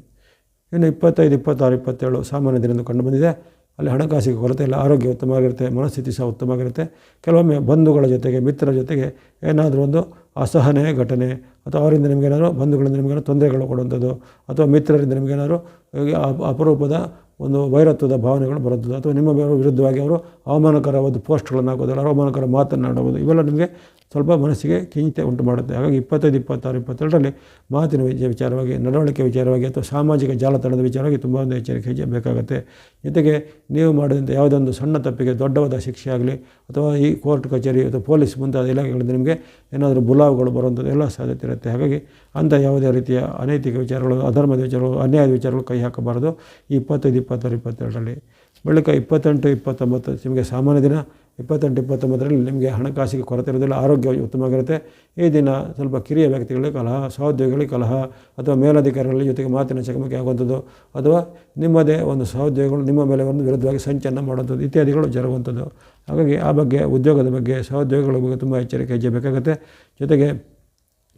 ಇನ್ನು ಇಪ್ಪತ್ತೈದು, ಇಪ್ಪತ್ತಾರು, ಇಪ್ಪತ್ತೇಳು ಸಾಮಾನ್ಯ ದಿನದಂದು ಕಂಡು ಬಂದಿದೆ. ಅಲ್ಲಿ ಹಣಕಾಸಿಗೆ ಕೊರತೆ ಇಲ್ಲ, ಆರೋಗ್ಯ ಉತ್ತಮವಾಗಿರುತ್ತೆ, ಮನಸ್ಥಿತಿ ಸಹ ಉತ್ತಮವಾಗಿರುತ್ತೆ. ಕೆಲವೊಮ್ಮೆ ಬಂಧುಗಳ ಜೊತೆಗೆ ಮಿತ್ರರ ಜೊತೆಗೆ ಏನಾದರೂ ಒಂದು ಅಸಹನೆ ಘಟನೆ ಅಥವಾ ಅವರಿಂದ ನಿಮಗೇನಾದ್ರು ಬಂಧುಗಳಿಂದ ನಿಮಗೇನೋ ತೊಂದರೆಗಳು ಕೊಡುವಂಥದ್ದು ಅಥವಾ ಮಿತ್ರರಿಂದ ನಿಮಗೇನಾದ್ರು ಅಪರೂಪದ ಒಂದು ವೈರತ್ವದ ಭಾವನೆಗಳು ಬರುತ್ತದೆ ಅಥವಾ ನಿಮ್ಮ ವಿರುದ್ಧವಾಗಿ ಅವರು ಅವಮಾನಕರವಾದ ಪೋಸ್ಟ್ಗಳನ್ನು ಹಾಕೋದು ಅವಮಾನಕರ ಮಾತನ್ನಾಡುವುದು ಇವೆಲ್ಲ ನಿಮಗೆ ಸ್ವಲ್ಪ ಮನಸ್ಸಿಗೆ ಕಿಂಚಿತೆ ಉಂಟು ಮಾಡುತ್ತೆ. ಹಾಗಾಗಿ ಇಪ್ಪತ್ತೈದು, ಇಪ್ಪತ್ತಾರು, ಇಪ್ಪತ್ತೆರಡರಲ್ಲಿ ಮಾತಿನ ವಿಚಾರವಾಗಿ, ನಡವಳಿಕೆ ವಿಚಾರವಾಗಿ ಅಥವಾ ಸಾಮಾಜಿಕ ಜಾಲತಾಣದ ವಿಚಾರವಾಗಿ ತುಂಬ ಒಂದು ಎಚ್ಚರಿಕೆ ಬೇಕಾಗುತ್ತೆ. ಜೊತೆಗೆ ನೀವು ಮಾಡಿದಂಥ ಯಾವುದೊಂದು ಸಣ್ಣ ತಪ್ಪಿಗೆ ದೊಡ್ಡವಾದ ಶಿಕ್ಷೆ ಆಗಲಿ ಅಥವಾ ಈ ಕೋರ್ಟ್ ಕಚೇರಿ ಅಥವಾ ಪೊಲೀಸ್ ಮುಂತಾದ ಇಲಾಖೆಗಳಿಂದ ನಿಮಗೆ ಏನಾದರೂ ಬುಲಾವುಗಳು ಬರುವಂಥದ್ದು ಎಲ್ಲ ಸಾಧ್ಯತೆ ಇರುತ್ತೆ. ಹಾಗಾಗಿ ಅಂಥ ಯಾವುದೇ ರೀತಿಯ ಅನೈತಿಕ ವಿಚಾರಗಳು, ಅಧರ್ಮದ ವಿಚಾರಗಳು, ಅನ್ಯಾಯದ ವಿಚಾರಗಳು ಕೈ ಹಾಕಬಾರದು ಈ ಇಪ್ಪತ್ತೈದು, ಇಪ್ಪತ್ತಾರು, ಇಪ್ಪತ್ತೆರಡರಲ್ಲಿ. ಬಳಿಕ ಇಪ್ಪತ್ತೆಂಟು, ಇಪ್ಪತ್ತೊಂಬತ್ತು ನಿಮಗೆ ಸಾಮಾನ್ಯ ದಿನ, ಇಪ್ಪತ್ತೆಂಟು, ಇಪ್ಪತ್ತೊಂಬತ್ತರಲ್ಲಿ ನಿಮಗೆ ಹಣಕಾಸಿಗೆ ಕೊರತೆ ಇರೋದಿಲ್ಲ ಆರೋಗ್ಯ ಉತ್ತಮವಾಗಿರುತ್ತೆ. ಈ ದಿನ ಸ್ವಲ್ಪ ಕಿರಿಯ ವ್ಯಕ್ತಿಗಳಿಗೆ ಕಲಹ, ಸಹೋದ್ಯೋಗಿಗಳಿಗೆ ಕಲಹ ಅಥವಾ ಮೇಲಧಿಕಾರಿಗಳ ಜೊತೆಗೆ ಮಾತಿನ ಚಕಮಕಿ ಆಗುವಂಥದ್ದು ಅಥವಾ ನಿಮ್ಮದೇ ಒಂದು ಸಹೋದ್ಯೋಗಿಗಳು ನಿಮ್ಮ ಮೇಲೆ ಒಂದು ವಿರುದ್ಧವಾಗಿ ಸಂಚನ್ನು ಮಾಡುವಂಥದ್ದು ಇತ್ಯಾದಿಗಳು ಜರುಗುವಂಥದ್ದು. ಹಾಗಾಗಿ ಆ ಬಗ್ಗೆ, ಉದ್ಯೋಗದ ಬಗ್ಗೆ, ಸಹೋದ್ಯೋಗಿಗಳ ಬಗ್ಗೆ ತುಂಬ ಎಚ್ಚರಿಕೆ ಬೇಕಾಗುತ್ತೆ ಜೊತೆಗೆ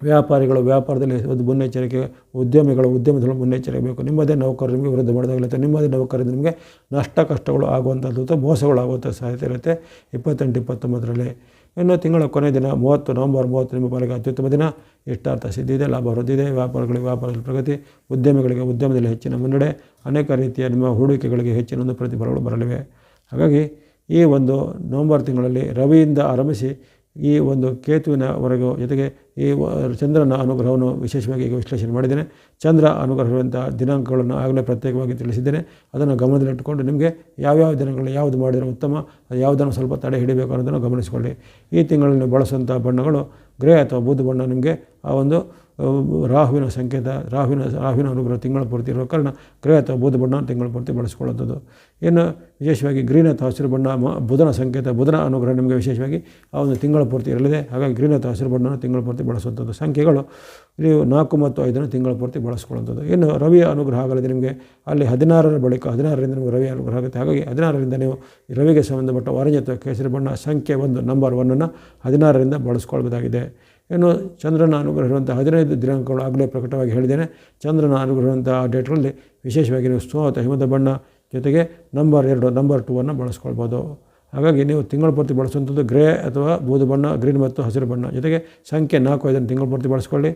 ವ್ಯಾಪಾರಿಗಳು ವ್ಯಾಪಾರದಲ್ಲಿ ಒಂದು ಮುನ್ನೆಚ್ಚರಿಕೆ, ಉದ್ಯಮಿಗಳು ಉದ್ಯಮದಲ್ಲಿ ಮುನ್ನೆಚ್ಚರಿಕೆ ಬೇಕು. ನಿಮ್ಮದೇ ನೌಕರರು ನಿಮಗೆ ವಿರುದ್ಧ ಮಾಡಿದಾಗಲಿ ನಿಮ್ಮದೇ ನೌಕರಿಂದ ನಿಮಗೆ ನಷ್ಟ, ಕಷ್ಟಗಳು ಆಗುವಂಥದ್ದು ಮೋಸಗಳು ಆಗುವಂಥ ಸಾಧ್ಯತೆ ಇರುತ್ತೆ. ಇಪ್ಪತ್ತೆಂಟು, ಇಪ್ಪತ್ತೊಂಬತ್ತರಲ್ಲಿ ಇನ್ನು ತಿಂಗಳ ಕೊನೆ ದಿನ, ಮೂವತ್ತು ನವಂಬರ್ ಮೂವತ್ತು ನಿಮ್ಮ ಪಾಲಿಗೆ ಅತ್ಯುತ್ತಮ ದಿನ. ಇಷ್ಟಾರ್ಥ ಸಿದ್ಧಿದೆ ಲಾಭ ವೃದ್ಧಿದೆ ವ್ಯಾಪಾರಗಳಿಗೆ ವ್ಯಾಪಾರದಲ್ಲಿ ಪ್ರಗತಿ, ಉದ್ಯಮಿಗಳಿಗೆ ಉದ್ಯಮದಲ್ಲಿ ಹೆಚ್ಚಿನ ಮುನ್ನಡೆ, ಅನೇಕ ರೀತಿಯ ನಿಮ್ಮ ಹೂಡಿಕೆಗಳಿಗೆ ಹೆಚ್ಚಿನ ಒಂದು ಪ್ರತಿಫಲಗಳು ಬರಲಿವೆ. ಹಾಗಾಗಿ ಈ ಒಂದು ನವಂಬರ್ ತಿಂಗಳಲ್ಲಿ ರವಿಯಿಂದ ಆರಂಭಿಸಿ ಈ ಒಂದು ಕೇತುವಿನವರೆಗೂ ಜೊತೆಗೆ ಈ ಚಂದ್ರನ ಅನುಗ್ರಹವನ್ನು ವಿಶೇಷವಾಗಿ ವಿಶ್ಲೇಷಣೆ ಮಾಡಿದ್ದೇನೆ. ಚಂದ್ರ ಅನುಗ್ರಹವಂಥ ದಿನಾಂಕಗಳನ್ನು ಆಗಲೇ ಪ್ರತ್ಯೇಕವಾಗಿ ತಿಳಿಸಿದ್ದೇನೆ. ಅದನ್ನು ಗಮನದಲ್ಲಿಟ್ಟುಕೊಂಡು ನಿಮಗೆ ಯಾವ್ಯಾವ ದಿನಗಳಲ್ಲಿ ಯಾವುದು ಮಾಡಿದರೆ ಉತ್ತಮ ಯಾವುದನ್ನು ಸ್ವಲ್ಪ ತಡೆ ಹಿಡಿಬೇಕು ಅನ್ನೋದನ್ನು ಗಮನಿಸಿಕೊಳ್ಳಿ. ಈ ತಿಂಗಳಲ್ಲಿ ಬಳಸುವಂಥ ಬಣ್ಣಗಳು ಗ್ರೇ ಅಥವಾ ಬೂದು ಬಣ್ಣ ನಿಮಗೆ ಆ ಒಂದು ರಾಹುವಿನ ಸಂಕೇತ, ರಾಹುವಿನ ರಾಹುವಿನ ಅನುಗ್ರಹ ತಿಂಗಳ ಪೂರ್ತಿ ಇರುವ ಕಾರಣ ಗ್ರೇ ಅಥವಾ ಬೂದು ಬಣ್ಣ ತಿಂಗಳ ಪೂರ್ತಿ ಬಳಸಿಕೊಳ್ಳುವಂಥದ್ದು. ಇನ್ನು ವಿಶೇಷವಾಗಿ ಗ್ರೀನ್ ಅಥವಾ ಹಸಿರು ಬಣ್ಣ, ಮ, ಬುಧನ ಸಂಕೇತ, ಬುಧನ ಅನುಗ್ರಹ ನಿಮಗೆ ವಿಶೇಷವಾಗಿ ಆ ಒಂದು ತಿಂಗಳ ಪೂರ್ತಿ ಇರಲಿದೆ. ಹಾಗಾಗಿ ಗ್ರೀನ್ ಅಥವಾ ಹಸಿರು ಬಣ್ಣನ ತಿಂಗಳ ಪೂರ್ತಿ ಬಳಸುವಂಥದ್ದು. ಸಂಖ್ಯೆಗಳು ನೀವು ನಾಲ್ಕು ಮತ್ತು ಐದನ್ನು ತಿಂಗಳ ಪೂರ್ತಿ ಬಳಸ್ಕೊಳ್ಳುವಂಥದ್ದು. ಇನ್ನು ರವಿಯ ಅನುಗ್ರಹ ಆಗಲಿದೆ ನಿಮಗೆ. ಅಲ್ಲಿ ಹದಿನಾರರ ಬಳಿಕ ಹದಿನಾರರಿಂದ ನಿಮಗೆ ರವಿ ಅನುಗ್ರಹ ಆಗುತ್ತೆ. ಹಾಗಾಗಿ ಹದಿನಾರರಿಂದ ನೀವು ರವಿಗೆ ಸಂಬಂಧಪಟ್ಟ ಆರೆಂಜ್ ಅಥವಾ ಕೇಸರಿ ಬಣ್ಣ, ಸಂಖ್ಯೆ ಒಂದು ನಂಬರ್ ಒನ್ನನ್ನು ಹದಿನಾರರಿಂದ ಬಳಸ್ಕೊಳ್ಬೋದಾಗಿದೆ. ಇನ್ನು ಚಂದ್ರನ ಅನುಗ್ರಹ ಇರುವಂಥ ಹದಿನೈದು ದಿನಾಂಕಗಳು ಆಗಲೇ ಪ್ರಕಟವಾಗಿ ಹೇಳಿದ್ದೇನೆ. ಚಂದ್ರನ ಅನುಗ್ರಹ ಇರುವಂಥ ಡೇಟ್ಗಳಲ್ಲಿ ವಿಶೇಷವಾಗಿ ನೀವು ಸ್ತೋತ ಹಿಮದ ಬಣ್ಣ ಜೊತೆಗೆ ನಂಬರ್ ಎರಡು ನಂಬರ್ ಟೂ ಅನ್ನು ಬಳಸ್ಕೊಳ್ಬೋದು. ಹಾಗಾಗಿ ನೀವು ತಿಂಗಳ ಪೂರ್ತಿ ಬಳಸುವಂಥದ್ದು ಗ್ರೇ ಅಥವಾ ಬೂದು ಬಣ್ಣ, ಗ್ರೀನ್ ಮತ್ತು ಹಸಿರು ಬಣ್ಣ ಜೊತೆಗೆ ಸಂಖ್ಯೆ ನಾಲ್ಕು, ಐದನ್ನು ತಿಂಗಳ ಪೂರ್ತಿ ಬಳಸ್ಕೊಳ್ಳಿ.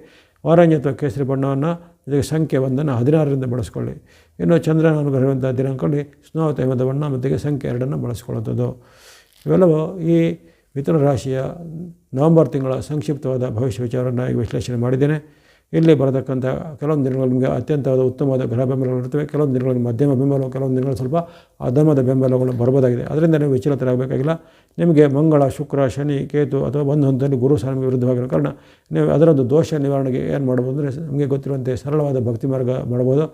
ಅಥವಾ ಕೇಸರಿ ಬಣ್ಣವನ್ನು ಇದಕ್ಕೆ ಸಂಖ್ಯೆ ಒಂದನ್ನು ಹದಿನಾರರಿಂದ ಬಳಸ್ಕೊಳ್ಳಿ. ಇನ್ನು ಚಂದ್ರನ ಅನುಗ್ರಹವಂತ ದಿನ ಅಂದ್ಕೊಳ್ಳಿ ಸ್ನೋ ಅಥವಾ ಹಿಮದ ಬಣ್ಣ ಮತ್ತು ಸಂಖ್ಯೆ ಎರಡನ್ನು ಬಳಸ್ಕೊಳ್ಳುವಂಥದ್ದು. ಇವೆಲ್ಲವೂ ಈ ಮಿಥುನ ರಾಶಿಯ ನವೆಂಬರ್ ತಿಂಗಳ ಸಂಕ್ಷಿಪ್ತವಾದ ಭವಿಷ್ಯ ವಿಚಾರವನ್ನು ವಿಶ್ಲೇಷಣೆ ಮಾಡಿದ್ದೇನೆ. ಇಲ್ಲಿ ಬರತಕ್ಕಂಥ ಕೆಲವೊಂದು ದಿನಗಳು ನಿಮಗೆ ಅತ್ಯಂತ ಉತ್ತಮವಾದ ಗ್ರಹ ಬೆಂಬಲಗಳು ಇರ್ತವೆ ಕೆಲವೊಂದು ದಿನಗಳಲ್ಲಿ ಮಧ್ಯಮ ಬೆಂಬಲ ಕೆಲವೊಂದು ದಿನಗಳು ಸ್ವಲ್ಪ ಅಧಮದ ಬೆಂಬಲಗಳು ಬರಬಹುದಾಗಿದೆ. ಅದರಿಂದ ನೀವು ವಿಚಲಿತರಾಗಬೇಕಾಗಿಲ್ಲ. ನಿಮಗೆ ಮಂಗಳ, ಶುಕ್ರ, ಶನಿ, ಕೇತು ಅಥವಾ ಒಂದು ಹಂತದಲ್ಲಿ ಗುರು ಸಹ ವಿರುದ್ಧವಾಗಿರೋ ಕಾರಣ ನೀವು ಅದರದ್ದು ದೋಷ ನಿವಾರಣೆಗೆ ಏನು ಮಾಡ್ಬೋದು ಅಂದರೆ ನಮಗೆ ಗೊತ್ತಿರುವಂತೆ ಸರಳವಾದ ಭಕ್ತಿ ಮಾರ್ಗ ಮಾಡ್ಬೋದು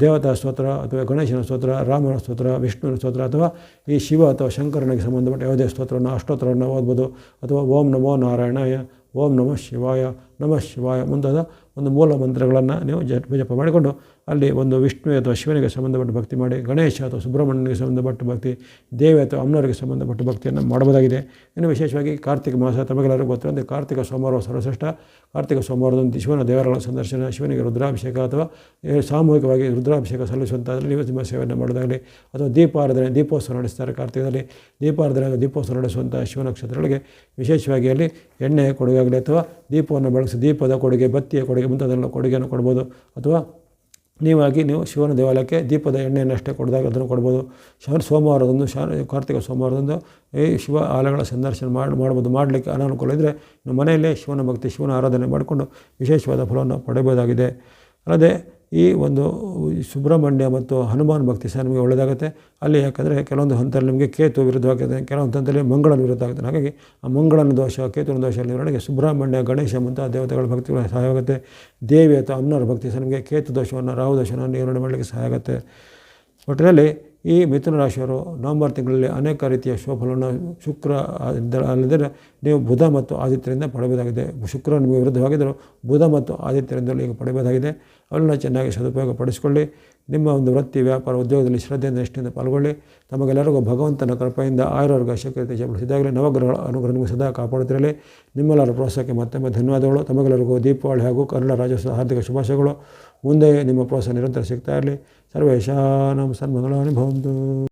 ದೇವತಾ ಸ್ತೋತ್ರ ಅಥವಾ ಗಣೇಶನ ಸ್ತೋತ್ರ, ರಾಮನ ಸ್ತೋತ್ರ, ವಿಷ್ಣುವಿನ ಸ್ತೋತ್ರ ಅಥವಾ ಈ ಶಿವ ಅಥವಾ ಶಂಕರನಿಗೆ ಸಂಬಂಧಪಟ್ಟ ಯಾವುದೇ ಸ್ತೋತ್ರವನ್ನು ಅಷ್ಟೋತ್ರವನ್ನು ಓದ್ಬೋದು ಅಥವಾ ಓಂ ನಮೋ ನಾರಾಯಣಾಯ, ಓಂ ನಮಃ ಶಿವಾಯ ನಮಃ ಶಿವಾಯ ಮುಂತಾದ ಒಂದು ಮೂಲ ಮಂತ್ರಗಳನ್ನು ನೀವು ಜಪ ಮಾಡಿಕೊಂಡು ಅಲ್ಲಿ ಒಂದು ವಿಷ್ಣು ಅಥವಾ ಶಿವನಿಗೆ ಸಂಬಂಧಪಟ್ಟ ಭಕ್ತಿ ಮಾಡಿ, ಗಣೇಶ ಅಥವಾ ಸುಬ್ರಹ್ಮಣ್ಯನಿಗೆ ಸಂಬಂಧಪಟ್ಟ ಭಕ್ತಿ, ದೇವಿ ಅಥವಾ ಅಮ್ಮನವರಿಗೆ ಸಂಬಂಧಪಟ್ಟ ಭಕ್ತಿಯನ್ನು ಮಾಡಬಹುದಾಗಿದೆ. ಇನ್ನು ವಿಶೇಷವಾಗಿ ಕಾರ್ತಿಕ ಮಾಸ ತಮಗೆಲ್ಲರೂ ಗೊತ್ತಿರೋ ಅಂದರೆ ಕಾರ್ತಿಕ ಸೋಮವಾರ ಸರ್ವಶ್ರೇಷ್ಠ ಕಾರ್ತಿಕ ಸೋಮವಾರದಂತೆ ಶಿವನ ದೇವರಗಳ ಸಂದರ್ಶನ, ಶಿವನಿಗೆ ರುದ್ರಾಭಿಷೇಕ ಅಥವಾ ಸಾಮೂಹಿಕವಾಗಿ ರುದ್ರಾಭಿಷೇಕ ಸಲ್ಲಿಸುವಂತಾದರೆ ನೀವು ನಿಮ್ಮ ಸೇವೆಯನ್ನು ಮಾಡೋದಾಗಲಿ. ಅಥವಾ ದೀಪಾರಾಧನೆ, ದೀಪೋತ್ಸವ ನಡೆಸ್ತಾರೆ ಕಾರ್ತಿಕದಲ್ಲಿ. ದೀಪಾರಾಧನೆ ದೀಪೋತ್ಸವ ನಡೆಸುವಂಥ ಶಿವ ನಕ್ಷತ್ರಗಳಿಗೆ ವಿಶೇಷವಾಗಿ ಅಲ್ಲಿ ಎಣ್ಣೆ ಕೊಡುಗೆಯಾಗಲಿ ಅಥವಾ ದೀಪವನ್ನು ಬಳಸಿ ದೀಪದ ಕೊಡುಗೆ, ಬತ್ತಿಯ ಕೊಡುಗೆ ಮುಂತಾದೆಲ್ಲ ಕೊಡುಗೆಯನ್ನು ಕೊಡ್ಬೋದು. ಅಥವಾ ನೀವಾಗಿ ನೀವು ಶಿವನ ದೇವಾಲಯಕ್ಕೆ ದೀಪದ ಎಣ್ಣೆಯನ್ನಷ್ಟೇ ಕೊಡಿದಾಗ ಅದನ್ನು ಕೊಡ್ಬೋದು. ಶನ, ಸೋಮವಾರದಂದು ಶ ಕಾರ್ತಿಕ ಸೋಮವಾರದಂದು ಈ ಶಿವ ಆಲಯಗಳ ಸಂದರ್ಶನ ಮಾಡಿ, ಮಾಡ್ಬೋದು. ಮಾಡಲಿಕ್ಕೆ ಅನಾನುಕೂಲ ಇದ್ದರೆ ನಮ್ಮ ಮನೆಯಲ್ಲೇ ಶಿವನ ಭಕ್ತಿ, ಶಿವನ ಆರಾಧನೆ ಮಾಡಿಕೊಂಡು ವಿಶೇಷವಾದ ಫಲವನ್ನು ಪಡೆಯಬಹುದಾಗಿದೆ. ಅಲ್ಲದೆ ಈ ಒಂದು ಸುಬ್ರಹ್ಮಣ್ಯ ಮತ್ತು ಹನುಮಾನ್ ಭಕ್ತಿ ಸಹ ನಿಮಗೆ ಒಳ್ಳೆಯದಾಗುತ್ತೆ. ಅಲ್ಲಿ ಯಾಕಂದರೆ ಕೆಲವೊಂದು ಹಂತದಲ್ಲಿ ನಿಮಗೆ ಕೇತು ವಿರುದ್ಧವಾಗಿದೆ ಕೆಲವೊಂದು ಹಂತದಲ್ಲಿ ಮಂಗಳನ ವಿರುದ್ಧ ಆಗುತ್ತೆ ಹಾಗಾಗಿ ಆ ಮಂಗಳನ ದೋಷ, ಕೇತುವಿನ ದೋಷ ನಿರ್ವಹಣೆಗೆ ಸುಬ್ರಹ್ಮಣ್ಯ, ಗಣೇಶ ಮುಂತಾದ ದೇವತೆಗಳ ಭಕ್ತಿಗಳ ಸಹಾಯವಾಗುತ್ತೆ ದೇವಿ ಅಥವಾ ಅಮ್ಮನವರ ಭಕ್ತಿ ಸಹ ನಿಮಗೆ ಕೇತು ದೋಷವನ್ನು, ರಾಹು ದೋಷವನ್ನು ನಿರ್ವಹಣೆ ಮಾಡಲಿಕ್ಕೆ ಸಹಾಯ ಆಗುತ್ತೆ. ಒಟ್ಟಿನಲ್ಲಿ ಈ ಮಿಥುನ ರಾಶಿಯವರು ನವೆಂಬರ್ ತಿಂಗಳಲ್ಲಿ ಅನೇಕ ರೀತಿಯ ಶುಭಫಲವನ್ನು ಶುಕ್ರ ಅಲ್ಲದೆ ನೀವು ಬುಧ ಮತ್ತು ಆದಿತ್ಯರಿಂದ ಪಡೆಯಬಹುದಾಗಿದೆ. ಶುಕ್ರ ನಿಮಗೆ ವಿರುದ್ಧವಾಗಿದ್ದರೂ ಬುಧ ಮತ್ತು ಆದಿತ್ಯರಿಂದಲೂ ಈಗ ಪಡೆಯಬಹುದಾಗಿದೆ. ಅವನ್ನು ಚೆನ್ನಾಗಿ ಸದುಪಯೋಗ ಪಡಿಸಿಕೊಳ್ಳಿ ನಿಮ್ಮ ಒಂದು ವೃತ್ತಿ, ವ್ಯಾಪಾರ, ಉದ್ಯೋಗದಲ್ಲಿ ಶ್ರದ್ಧೆಯಿಂದ, ನಿಷ್ಠೆಯಿಂದ ಪಾಲ್ಗೊಳ್ಳಿ. ತಮಗೆಲ್ಲರಿಗೂ ಭಗವಂತನ ಕೃಪೆಯಿಂದ ಆಯುರ್ವರ್ಗ ಶಕ್ತಿ ಜಪಿಸಿದಾಗಲೇ ನವಗ್ರಹಗಳ ಅನುಗ್ರಹ ನಿಮಗೆ ಸದಾ ಕಾಪಾಡುತ್ತಿರಲಿ. ನಿಮ್ಮೆಲ್ಲರ ಪ್ರೋತ್ಸಾಹಕ್ಕೆ ಮತ್ತೊಮ್ಮೆ ಧನ್ಯವಾದಗಳು. ತಮಗೆಲ್ಲರಿಗೂ ದೀಪಾವಳಿ ಹಾಗೂ ಕನ್ನಡ ರಾಜ್ಯೋತ್ಸವ ಹಾರ್ದಿಕ ಶುಭಾಶಯಗಳು. ಮುಂದೆ ನಿಮ್ಮ ಪ್ರೋತ್ಸಾಹ ನಿರಂತರ ಸಿಗ್ತಾ ಇರಲಿ. ಸರ್ವೇಶಾನಂ ಸನ್ಮಂಗಳಾನಿ ಭವಂತು.